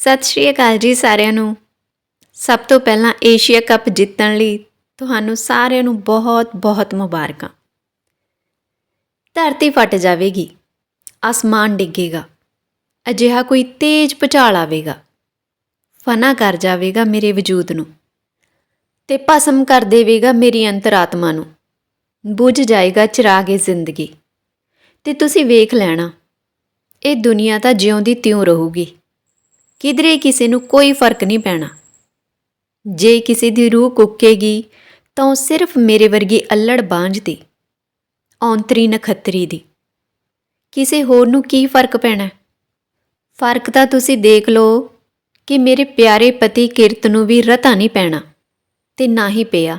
ਸਤਿ ਸ਼੍ਰੀ ਅਕਾਲ ਜੀ ਸਾਰਿਆਂ ਨੂੰ। ਸਭ ਤੋਂ ਪਹਿਲਾਂ ਏਸ਼ੀਆ ਕੱਪ ਜਿੱਤਣ ਲਈ ਤੁਹਾਨੂੰ ਸਾਰਿਆਂ ਨੂੰ ਬਹੁਤ-ਬਹੁਤ ਮੁਬਾਰਕਾਂ। ਧਰਤੀ ਫਟ ਜਾਵੇਗੀ ਆਸਮਾਨ ਡਿੱਗੇਗਾ, ਅਜਿਹਾ ਕੋਈ ਤੇਜ਼ ਭੁਚਾਲ ਆਵੇਗਾ। ਫਨਾ ਕਰ ਜਾਵੇਗਾ ਮੇਰੇ ਵਜੂਦ ਨੂੰ ਤੇ ਭਸਮ ਕਰ ਦੇਵੇਗਾ ਮੇਰੀ ਅੰਤਰਾਤਮਾ ਨੂੰ। ਬੁਝ ਜਾਏਗਾ ਚਿਰਾਗੇ ਜ਼ਿੰਦਗੀ। ਤੇ ਤੁਸੀਂ ਵੇਖ ਲੈਣਾ, ਇਹ ਦੁਨੀਆ ਤਾਂ ਜਿਉਂ ਦੀ ਤਿਉਂ ਰਹੂਗੀ। ਕਿਧਰੇ ਕਿਸੇ ਨੂੰ ਕੋਈ ਫ਼ਰਕ ਨਹੀਂ ਪੈਣਾ। ਜੇ ਕਿਸੇ ਦੀ ਰੂਹ ਕੁੱਕੇਗੀ, ਤਾਂ ਉਹ ਸਿਰਫ ਮੇਰੇ ਵਰਗੀ ਅਲੜ ਬਾਂਝ ਦੀ, ਔਂਤਰੀ ਨਖੱਤਰੀ ਦੀ। ਕਿਸੇ ਹੋਰ ਨੂੰ ਕੀ ਫ਼ਰਕ ਪੈਣਾ? ਫ਼ਰਕ ਤਾਂ ਤੁਸੀਂ ਦੇਖ ਲਓ ਕਿ ਮੇਰੇ ਪਿਆਰੇ ਪਤੀ ਕਿਰਤ ਨੂੰ ਵੀ ਰਤਾ ਨਹੀਂ ਪੈਣਾ ਤੇ ਨਾ ਹੀ ਪਿਆ।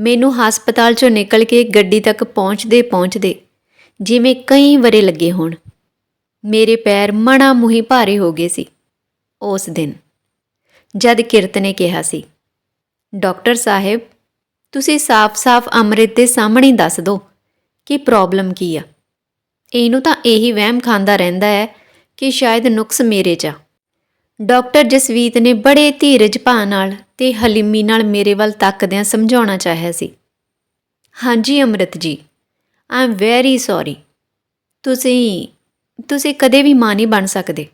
ਮੈਨੂੰ ਹਸਪਤਾਲ ਚੋਂ ਨਿਕਲ ਕੇ ਗੱਡੀ ਤੱਕ ਪਹੁੰਚਦੇ ਪਹੁੰਚਦੇ ਜਿਵੇਂ ਕਈ ਵਰੇ ਲੱਗੇ ਹੋਣ। ਮੇਰੇ ਪੈਰ ਮਣਾ ਮੁਹੀ ਭਾਰੇ ਹੋ ਗਏ ਸੀ। ਉਸ ਦਿਨ। ਜਦ ਕਿਰਤ ਨੇ ਕਿਹਾ ਸੀ, ਡਾਕਟਰ ਸਾਹਿਬ, ਤੁਸੀਂ ਸਾਫ਼-ਸਾਫ਼ ਅੰਮ੍ਰਿਤ ਦੇ ਸਾਹਮਣੇ ਦੱਸ ਦਿਓ ਕਿ ਪ੍ਰੋਬਲਮ ਕੀ ਆ। ਇਹਨੂੰ ਤਾਂ ਇਹੀ ਵਹਿਮ ਖਾਂਦਾ ਰਹਿੰਦਾ ਹੈ ਕਿ ਸ਼ਾਇਦ ਨੁਕਸ ਮੇਰੇ 'ਚ ਆ। ਡਾਕਟਰ ਜਸਵੀਤ ਨੇ ਬੜੇ ਧੀਰਜ ਭਾਅ ਨਾਲ ਤੇ ਹਲੀਮੀ ਨਾਲ ਮੇਰੇ ਵੱਲ ਤੱਕਦਿਆਂ ਸਮਝਾਉਣਾ ਚਾਹਿਆ ਸੀ। ਹਾਂਜੀ ਅੰਮ੍ਰਿਤ ਜੀ ਆਈ ਐਮ ਵੈਰੀ ਸੌਰੀ ਤੁਸੀਂ ਤੁਸੀਂ ਕਦੇ ਵੀ ਮਾਂ ਨਹੀਂ ਬਣ ਸਕਦੇ।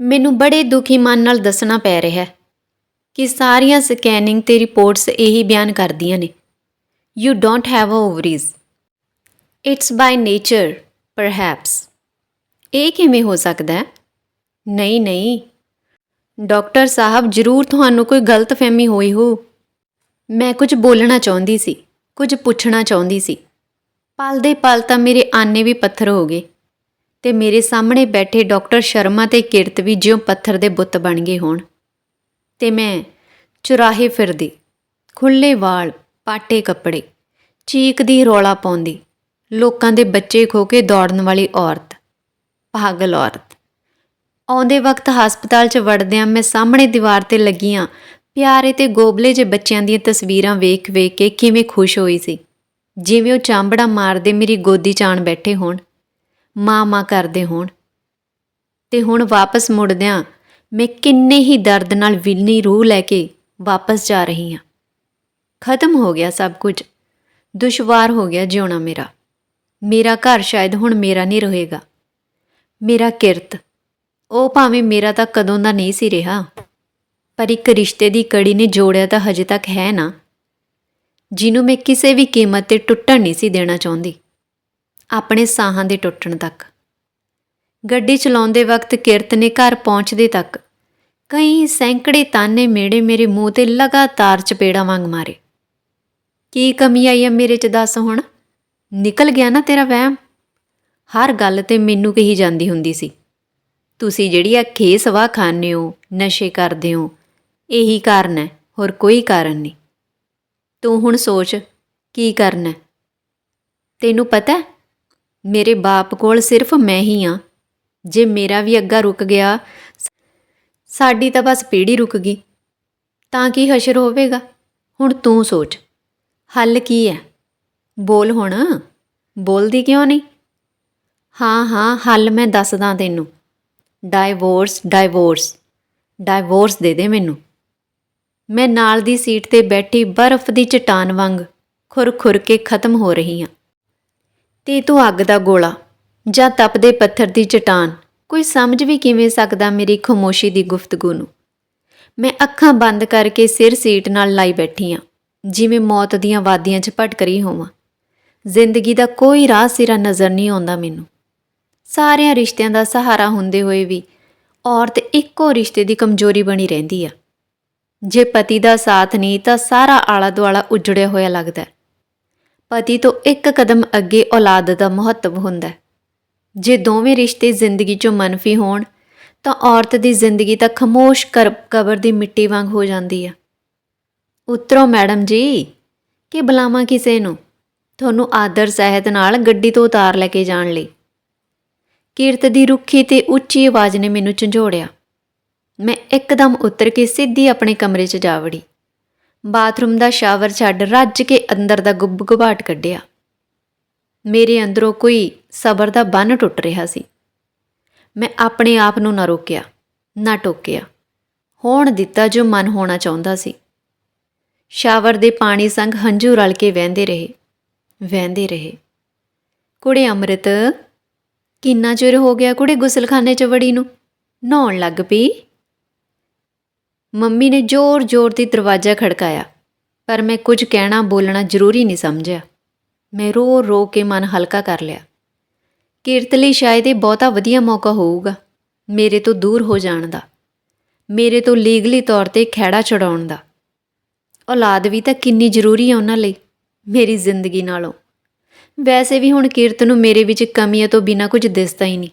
ਮੈਨੂੰ ਬੜੇ ਦੁਖੀ ਮਨ ਨਾਲ ਦੱਸਣਾ ਪੈ ਰਿਹਾ ਹੈ ਕਿ ਸਾਰੀਆਂ ਸਕੈਨਿੰਗ ਤੇ ਰਿਪੋਰਟਸ ਇਹੀ ਬਿਆਨ ਕਰਦੀਆਂ ਨੇ। You don't have a ovaries it's by nature perhaps ਇਹ ਕਿਵੇਂ ਹੋ ਸਕਦਾ ਹੈ? ਨਹੀਂ ਨਹੀਂ। ਡਾਕਟਰ ਸਾਹਿਬ, ਜ਼ਰੂਰ ਤੁਹਾਨੂੰ ਕੋਈ ਗਲਤਫਹਿਮੀ ਹੋਈ ਹੋ ਮੈਂ ਕੁਝ ਬੋਲਣਾ ਚਾਹੁੰਦੀ ਸੀ, ਕੁਝ ਪੁੱਛਣਾ ਚਾਹੁੰਦੀ ਸੀ। ਪਲ ਦੇ ਪਲ ਤਾਂ ਮੇਰੇ ਆਨੇ ਵੀ ਪੱਥਰ ਹੋ ਗਏ। ਤੇ ਮੇਰੇ ਸਾਹਮਣੇ ਬੈਠੇ ਡਾਕਟਰ ਸ਼ਰਮਾ ਤੇ ਕਿਰਤ ਵੀ ਜਿਉਂ ਪੱਥਰ ਦੇ ਬੁੱਤ ਬਣ ਗਏ ਹੋਣ। ਤੇ ਮੈਂ ਚੁਰਾਹੇ ਫਿਰਦੀ ਖੁੱਲੇ ਵਾਲ, ਪਾਟੇ ਕੱਪੜੇ ਚੀਕਦੀ ਰੌਲਾ ਪਾਉਂਦੀ, ਲੋਕਾਂ ਦੇ ਬੱਚੇ ਖੋ ਕੇ ਦੌੜਨ ਵਾਲੀ ਔਰਤ, ਪਾਗਲ ਔਰਤ। ਆਉਂਦੇ ਵਕਤ ਹਸਪਤਾਲ 'ਚ ਵੜਦਿਆਂ ਮੈਂ ਸਾਹਮਣੇ ਦੀਵਾਰ ਤੇ ਲੱਗੀਆਂ, ਪਿਆਰੇ ਤੇ ਗੋਬਲੇ ਜਿਹੇ ਬੱਚਿਆਂ ਦੀਆਂ ਤਸਵੀਰਾਂ ਵੇਖ-ਵੇਖ ਕੇ ਕਿਵੇਂ ਖੁਸ਼ ਹੋਈ ਸੀ। ਜਿਵੇਂ ਉਹ ਚਾਂਬੜਾ ਮਾਰਦੇ ਮੇਰੀ ਗੋਦੀ 'ਚ ਆਣ ਬੈਠੇ ਹੋਣ। ਮਾਂ ਮਾਂ ਕਰਦੇ ਹੋਣ। ਤੇ ਹੁਣ ਵਾਪਸ ਮੁੜਦਿਆਂ ਮੈਂ ਕਿੰਨੇ ਹੀ ਦਰਦ ਨਾਲ ਵਿਲਨੀ ਰੂਹ ਲੈ ਕੇ ਵਾਪਸ ਜਾ ਰਹੀ ਹਾਂ। ਖਤਮ ਹੋ ਗਿਆ ਸਭ ਕੁਝ। ਦੁਸ਼ਵਾਰ ਹੋ ਗਿਆ ਜਿਉਣਾ ਮੇਰਾ। ਮੇਰਾ ਘਰ ਸ਼ਾਇਦ ਹੁਣ ਮੇਰਾ ਨਹੀਂ ਰਹੇਗਾ। ਮੇਰਾ ਕਿਰਤ। ਉਹ ਭਾਵੇਂ ਮੇਰਾ ਤਾਂ ਕਦੋਂ ਦਾ ਨਹੀਂ ਸੀ ਰਿਹਾ। ਪਰ ਇੱਕ ਰਿਸ਼ਤੇ ਦੀ ਕੜੀ ਨੇ ਜੋੜਿਆ ਤਾਂ ਹਜੇ ਤੱਕ ਹੈ ਨਾ। ਜਿਹਨੂੰ ਮੈਂ ਕਿਸੇ ਵੀ ਕੀਮਤ ਤੇ ਟੁੱਟਣ ਨਹੀਂ ਸੀ ਦੇਣਾ ਚਾਹੁੰਦੀ। ਆਪਣੇ ਸਾਹਾਂ ਦੇ ਟੁੱਟਣ ਤੱਕ। ਗੱਡੀ ਚਲਾਉਂਦੇ ਵਕਤ ਕਿਰਤ ਨੇ ਘਰ ਪਹੁੰਚਦੇ ਤੱਕ ਕਈ ਸੈਂਕੜੇ ਤਾਨੇ ਮੇੜੇ ਮੇਰੇ ਮੂੰਹ ਤੇ ਲਗਾਤਾਰ ਚਪੇੜਾ ਵਾਂਗ ਮਾਰੇ। ਕੀ ਕਮੀ ਆਈ ਹੈ ਮੇਰੇ ਚ ਦੱਸ ਹੁਣ? ਨਿਕਲ ਗਿਆ ਨਾ ਤੇਰਾ ਵਹਿਮ? ਹਰ ਗੱਲ ਤੇ ਮੈਨੂੰ ਕਹੀ ਜਾਂਦੀ ਹੁੰਦੀ ਸੀ। ਤੁਸੀਂ ਜਿਹੜੀ ਆ ਖੇਸਵਾ ਖਾਂਦੇ ਹੋ, ਨਸ਼ੇ ਕਰਦੇ ਹੋ, ਇਹੀ ਕਾਰਨ ਹੈ, ਹੋਰ ਕੋਈ ਕਾਰਨ ਨਹੀਂ। ਤੂੰ ਹੁਣ ਸੋਚ, ਕੀ ਕਰਨਾ ਹੈ? ਤੈਨੂੰ ਪਤਾ ਮੇਰੇ ਬਾਪ ਕੋਲ ਸਿਰਫ ਮੈਂ ਹੀ ਆ। ਜੇ ਮੇਰਾ ਵੀ ਅੱਗਾ ਰੁਕ ਗਿਆ, ਸਾਡੀ ਤਾਂ ਬਸ ਪੀੜੀ ਰੁਕ ਗਈ। ਤਾਂ ਕੀ ਹਸ਼ਰ ਹੋਵੇਗਾ? ਹੁਣ ਤੂੰ ਸੋਚ। ਹੱਲ ਕੀ ਹੈ ਬੋਲ ਹੁਣ। ਬੋਲਦੀ ਕਿਉਂ ਨਹੀਂ? ਹਾਂ ਹਾਂ, ਹੱਲ ਮੈਂ ਦੱਸਦਾ ਤੈਨੂੰ। ਡਾਈਵੋਰਸ ਡਾਈਵੋਰਸ ਡਾਈਵੋਰਸ ਦੇ ਦੇ ਮੈਨੂੰ। ਮੈਂ ਨਾਲ ਦੀ ਸੀਟ ਤੇ ਬੈਠੀ ਬਰਫ਼ ਦੀ ਚਟਾਨ ਵਾਂਗ ਖੁਰ-ਖੁਰ ਕੇ ਖਤਮ ਹੋ ਰਹੀ ਹਾਂ ਤੇ ਤੂੰ ਅੱਗ ਦਾ ਗੋਲਾ ਜਾਂ ਤਪਦੇ ਪੱਥਰ ਦੀ ਚਟਾਨ। ਕੋਈ ਸਮਝ ਵੀ ਕਿਵੇਂ ਸਕਦਾ ਮੇਰੀ ਖਮੋਸ਼ੀ ਦੀ ਗੁਫ਼ਤਗੂ ਨੂੰ? ਮੈਂ ਅੱਖਾਂ ਬੰਦ ਕਰਕੇ ਸਿਰ ਸੀਟ ਨਾਲ ਲਾਈ ਬੈਠੀ ਹਾਂ ਜਿਵੇਂ ਮੌਤ ਦੀਆਂ ਵਾਦੀਆਂ 'ਚ ਭਟਕ ਰਹੀ ਹੋਵਾਂ। ਜ਼ਿੰਦਗੀ ਦਾ ਕੋਈ ਰਾਹ ਸਿਰਾ ਨਜ਼ਰ ਨਹੀਂ ਆਉਂਦਾ ਮੈਨੂੰ। ਸਾਰਿਆਂ ਰਿਸ਼ਤਿਆਂ ਦਾ ਸਹਾਰਾ ਹੁੰਦੇ ਹੋਏ ਵੀ ਔਰਤ ਇੱਕੋ ਰਿਸ਼ਤੇ ਦੀ ਕਮਜ਼ੋਰੀ ਬਣੀ ਰਹਿੰਦੀ ਆ। ਜੇ ਪਤੀ ਦਾ ਸਾਥ ਨਹੀਂ ਤਾਂ ਸਾਰਾ ਆਲਾ ਦੁਆਲਾ ਉਜੜਿਆ ਹੋਇਆ ਲੱਗਦਾ। ਪਤੀ ਤੋਂ ਇੱਕ ਕਦਮ ਅੱਗੇ ਔਲਾਦ ਦਾ ਮਹੱਤਵ ਹੁੰਦਾ ਹੈ। ਜੇ ਦੋਵੇਂ ਰਿਸ਼ਤੇ ਜ਼ਿੰਦਗੀ 'ਚੋਂ ਮਨਫੀ ਹੋਣ, ਤਾਂ ਔਰਤ ਦੀ ਜ਼ਿੰਦਗੀ ਤਾਂ ਖਮੋਸ਼ ਕਰ, ਕਬਰ ਦੀ ਮਿੱਟੀ ਵਾਂਗ ਹੋ ਜਾਂਦੀ ਆ। ਉਤਰੋ ਮੈਡਮ ਜੀ, ਕਿ ਬੁਲਾਵਾਂ ਕਿਸੇ ਨੂੰ? ਤੁਹਾਨੂੰ ਆਦਰ ਸਹਿਤ ਨਾਲ ਗੱਡੀ ਤੋਂ ਉਤਾਰ ਲੈ ਕੇ ਜਾਣ ਲਈ। ਕੀਰਤ ਦੀ ਰੁੱਖੀ ਤੇ ਉੱਚੀ ਆਵਾਜ਼ ਨੇ ਮੈਨੂੰ ਝੰਜੋੜਿਆ। ਮੈਂ ਇੱਕਦਮ ਉਤਰ ਕੇ ਸਿੱਧੀ ਆਪਣੇ ਕਮਰੇ 'ਚ ਜਾ ਵੜੀ। ਬਾਥਰੂਮ ਦਾ ਸ਼ਾਵਰ ਛੱਡ ਰੱਜ ਕੇ ਅੰਦਰ ਦਾ ਗੁੱਬ ਗੁੱਬਗੁਬਾਟ ਕੱਢਿਆ। ਮੇਰੇ ਅੰਦਰੋਂ ਕੋਈ ਸਬਰ ਦਾ ਬੰਨ ਟੁੱਟ ਰਿਹਾ ਸੀ। ਮੈਂ ਆਪਣੇ ਆਪ ਨੂੰ ਨਾ ਰੋਕਿਆ, ਨਾ ਟੋਕਿਆ। ਹੋਣ ਦਿੱਤਾ ਜੋ ਮਨ ਹੋਣਾ ਚਾਹੁੰਦਾ ਸੀ। ਸ਼ਾਵਰ ਦੇ ਪਾਣੀ ਸੰਗ ਹੰਝੂ ਰਲ ਕੇ ਵਹਿੰਦੇ ਰਹੇ ਵਹਿੰਦੇ ਰਹੇ। ਕੁੜੇ ਅੰਮ੍ਰਿਤ, ਕਿੰਨਾ ਚਿਰ ਹੋ ਗਿਆ ਕੁੜੇ ਗੁਸਲਖਾਨੇ 'ਚ ਵੜੀ ਨੂੰ? ਨਹਾਉਣ ਲੱਗ ਪਈ? ਮੰਮੀ ਨੇ ਜ਼ੋਰ-ਜ਼ੋਰ ਦੀ ਦਰਵਾਜ਼ਾ ਖੜਕਾਇਆ, ਪਰ ਮੈਂ ਕੁਝ ਕਹਿਣਾ ਬੋਲਣਾ ਜ਼ਰੂਰੀ ਨਹੀਂ ਸਮਝਿਆ। ਮੈਂ ਰੋ ਰੋ ਕੇ ਮਨ ਹਲਕਾ ਕਰ ਲਿਆ। ਕਿਰਤ ਲਈ ਸ਼ਾਇਦ ਇਹ ਬਹੁਤਾ ਵਧੀਆ ਮੌਕਾ ਹੋਊਗਾ, ਮੇਰੇ ਤੋਂ ਦੂਰ ਹੋ ਜਾਣ ਦਾ, ਮੇਰੇ ਤੋਂ ਲੀਗਲੀ ਤੌਰ ਤੇ ਖਹਿੜਾ ਛਡਾਉਣ ਦਾ। ਔਲਾਦ ਵੀ ਤਾਂ ਕਿੰਨੀ ਜ਼ਰੂਰੀ ਹੈ ਉਹਨਾਂ ਲਈ, ਮੇਰੀ ਜ਼ਿੰਦਗੀ ਨਾਲੋਂ। ਵੈਸੇ ਵੀ ਹੁਣ ਕੀਰਤ ਨੂੰ ਮੇਰੇ ਵਿੱਚ ਕਮੀਆਂ ਤੋਂ ਬਿਨਾਂ ਕੁਝ ਦਿਸਦਾ ਹੀ ਨਹੀਂ।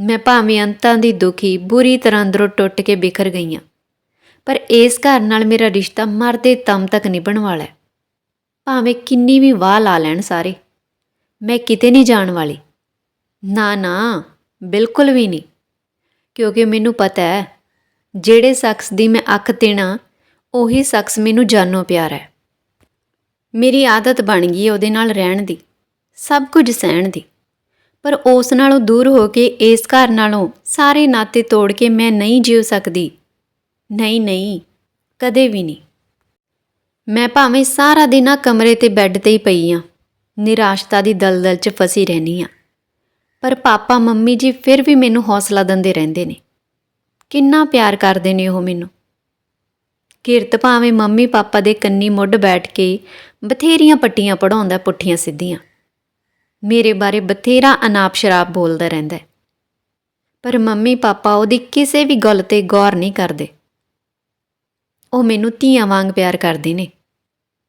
ਮੈਂ ਭਾਵੇਂ ਅੰਤਾਂ ਦੀ ਦੁਖੀ, ਬੁਰੀ ਤਰ੍ਹਾਂ ਅੰਦਰੋਂ ਟੁੱਟ ਕੇ ਬਿਖਰ ਗਈਆਂ ਪਰ ਇਸ ਘਰ ਨਾਲ ਮੇਰਾ ਰਿਸ਼ਤਾ ਮਰਦੇ ਦਮ ਤੱਕ ਨਿਭਣ ਵਾਲਾ ਹੈ। ਭਾਵੇਂ ਕਿੰਨੀ ਵੀ ਵਾਹ ਲਾ ਲੈਣ ਸਾਰੇ, ਮੈਂ ਕਿਤੇ ਨਹੀਂ ਜਾਣ ਵਾਲੀ। ਨਾ ਨਾ, ਬਿਲਕੁਲ ਵੀ ਨਹੀਂ। ਕਿਉਂਕਿ ਮੈਨੂੰ ਪਤਾ ਹੈ, ਜਿਹੜੇ ਸ਼ਖਸ ਦੀ ਮੈਂ ਅੱਖ ਦੇਣਾ ਉਹੀ ਸ਼ਖਸ ਮੈਨੂੰ ਜਾਨੋਂ ਪਿਆਰ ਹੈ। ਮੇਰੀ ਆਦਤ ਬਣ ਗਈ ਹੈ ਉਹਦੇ ਨਾਲ ਰਹਿਣ ਦੀ, ਸਭ ਕੁਝ ਸਹਿਣ ਦੀ। ਪਰ ਉਸ ਨਾਲੋਂ ਦੂਰ ਹੋ ਕੇ ਇਸ ਘਰ ਨਾਲੋਂ ਸਾਰੇ ਨਾਤੇ ਤੋੜ ਕੇ ਮੈਂ ਨਹੀਂ ਜਿਉ ਸਕਦੀ ਨਹੀਂ ਨਹੀਂ, ਕਦੇ ਵੀ ਨਹੀਂ। ਮੈਂ ਭਾਵੇਂ ਸਾਰਾ ਦਿਨ ਆ ਕਮਰੇ ਤੇ ਬੈੱਡ ਤੇ ਹੀ ਪਈ ਆ, ਨਿਰਾਸ਼ਤਾ ਦੀ ਦਲਦਲ 'ਚ ਫਸੀ ਰਹਿਣੀ ਆ। ਪਰ ਪਾਪਾ, ਮੰਮੀ ਜੀ ਫਿਰ ਵੀ ਮੈਨੂੰ ਹੌਸਲਾ ਦਿੰਦੇ ਰਹਿੰਦੇ ਨੇ। ਕਿੰਨਾ ਪਿਆਰ ਕਰਦੇ ਨੇ ਉਹ ਮੈਨੂੰ। ਕਿਰਤ ਭਾਵੇਂ ਮੰਮੀ ਪਾਪਾ ਦੇ ਕੰਨੀ ਮੁੱਢ ਬੈਠ ਕੇ ਬਥੇਰੀਆਂ ਪੱਟੀਆਂ ਪੜਾਉਂਦਾ ਪੁੱਠੀਆਂ ਸਿੱਧੀਆਂ। ਮੇਰੇ ਬਾਰੇ ਬਥੇਰਾ ਅਨਾਪ ਸ਼ਰਾਬ ਬੋਲਦਾ ਰਹਿੰਦਾ ਪਰ ਮੰਮੀ ਪਾਪਾ ਉਹਦੀ ਕਿਸੇ ਵੀ ਗੱਲ ਤੇ ਗੌਰ ਨਹੀਂ ਕਰਦੇ। ਉਹ ਮੈਨੂੰ ਧੀਆਂ ਵਾਂਗ ਪਿਆਰ ਕਰਦੇ ਨੇ।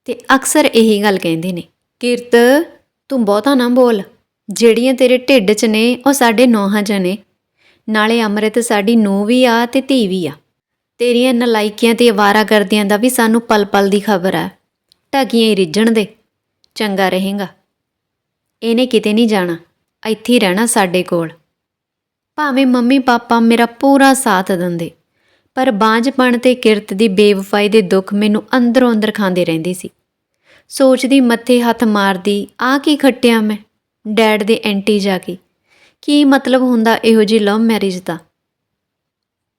ਤੇ ਅਕਸਰ ਇਹੀ ਗੱਲ ਕਹਿੰਦੇ ਨੇ, ਕਿਰਤ, ਤੂੰ ਬਹੁਤਾ ਨਾ ਬੋਲ। ਜਿਹੜੀਆਂ ਤੇਰੇ ਢਿੱਡ 'ਚ ਨੇ, ਉਹ ਸਾਡੇ ਨੋਹਾਂ 'ਚ ਨੇ। ਨਾਲੇ ਅੰਮ੍ਰਿਤ ਸਾਡੀ ਨੂੰਹ ਵੀ ਆ ਤੇ ਧੀ ਵੀ ਆ। ਤੇਰੀਆਂ ਨਲਾਇਕੀਆਂ ਤੇ ਅਵਾਰਾ ਕਰਦਿਆਂ ਦਾ ਵੀ ਸਾਨੂੰ ਪਲ-ਪਲ ਦੀ ਖਬਰ ਆ। ਢਕੀਆਂ ਹੀ ਰਿੱਝਣ ਦੇ। ਚੰਗਾ ਰਹੇਗਾ। ਇਹਨੇ ਕਿਤੇ ਨਹੀਂ ਜਾਣਾ। ਇੱਥੇ ਹੀ ਰਹਿਣਾ ਸਾਡੇ ਕੋਲ। ਭਾਵੇਂ ਮੰਮੀ ਪਾਪਾ ਮੇਰਾ ਪੂਰਾ ਸਾਥ ਦਿੰਦੇ। ਪਰ ਬਾਂਝਪਣ ਤੇ ਕਿਰਤ ਦੀ ਬੇਵਫਾਈ ਦੇ ਦੁੱਖ ਮੈਨੂੰ ਅੰਦਰੋਂ ਅੰਦਰ ਖਾਂਦੇ ਰਹਿੰਦੇ ਸੀ। ਸੋਚਦੀ ਮੱਥੇ ਹੱਥ ਮਾਰਦੀ ਆ ਕੀ ਖੱਟਿਆ ਮੈਂ? ਡੈਡ ਦੇ ਐਂਟੀ ਜਾ ਕੇ, ਕੀ ਮਤਲਬ ਹੁੰਦਾ ਇਹੋ ਜੀ ਲਵ ਮੈਰਿਜ ਦਾ?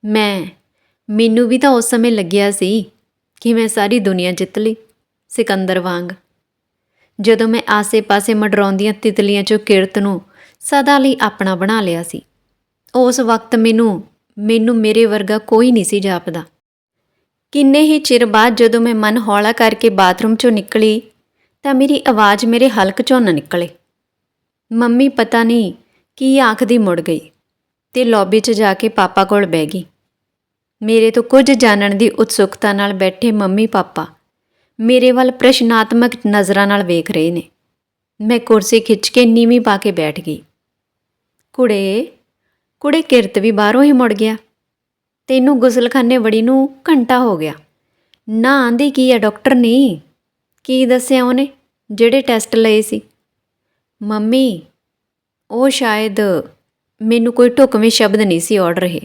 ਮੈਂ, ਮੈਨੂੰ ਵੀ ਤਾਂ ਉਸ ਸਮੇਂ ਲੱਗਿਆ ਸੀ ਕਿ ਮੈਂ ਸਾਰੀ ਦੁਨੀਆ ਜਿੱਤ ਲਈ, ਸਿਕੰਦਰ ਵਾਂਗ। ਜਦੋਂ ਮੈਂ ਆਸੇ-ਪਾਸੇ ਮਡਰਾਉਂਦੀਆਂ ਤਿਤਲੀਆਂ ਚੋਂ ਕਿਰਤ ਨੂੰ ਸਦਾ ਲਈ ਆਪਣਾ ਬਣਾ ਲਿਆ ਸੀ, ਉਸ ਵਕਤ ਮੈਨੂੰ ਮੈਨੂੰ ਮੇਰੇ ਵਰਗਾ ਕੋਈ ਨਹੀਂ ਸੀ ਜਾਪਦਾ। ਕਿੰਨੇ ਹੀ ਚਿਰ ਬਾਅਦ ਜਦੋਂ ਮੈਂ ਮਨ ਹੌਲਾ ਕਰਕੇ ਬਾਥਰੂਮ ਚੋਂ ਨਿਕਲੀ, ਤਾਂ ਮੇਰੀ ਆਵਾਜ਼ ਮੇਰੇ ਹਲਕ ਚੋਂ ਨਾ ਨਿਕਲੇ। ਮੰਮੀ ਪਤਾ ਨਹੀਂ ਕੀ ਆਖਦੀ ਮੁੜ ਗਈ ਤੇ ਲੌਬੀ 'ਚ ਜਾ ਕੇ ਪਾਪਾ ਕੋਲ ਬਹਿ ਗਈ। ਮੇਰੇ ਤੋਂ ਕੁਝ ਜਾਣਨ ਦੀ ਉਤਸੁਕਤਾ ਨਾਲ ਬੈਠੇ ਮੰਮੀ ਪਾਪਾ ਮੇਰੇ ਵੱਲ ਪ੍ਰਸ਼ਨਾਤਮਕ ਨਜ਼ਰਾਂ ਨਾਲ ਵੇਖ ਰਹੇ ਨੇ। ਮੈਂ ਕੁਰਸੀ ਖਿੱਚ ਕੇ ਨੀਵੀਂ ਪਾ ਕੇ ਬੈਠ ਗਈ। ਕੁੜੇ ਕੁੜੇ ਕਿਰਤ ਵੀ ਬਾਹਰੋਂ ਹੀ ਮੁੜ ਗਿਆ। ਤੈਨੂੰ ਗੁਸਲਖਾਨੇ ਵੜੀ ਨੂੰ ਘੰਟਾ ਹੋ ਗਿਆ। ਨਾ ਆਂਦੀ ਕੀ ਆ ਡਾਕਟਰ ਨੇ? ਕੀ ਦੱਸਿਆ ਉਹਨੇ? ਜਿਹੜੇ ਟੈਸਟ ਲਏ ਸੀ। ਮੰਮੀ, ਉਹ ਸ਼ਾਇਦ ਮੈਨੂੰ ਕੋਈ ਢੁਕਵੇਂ ਸ਼ਬਦ ਨਹੀਂ ਸੀ ਔੜ ਰਹੇ।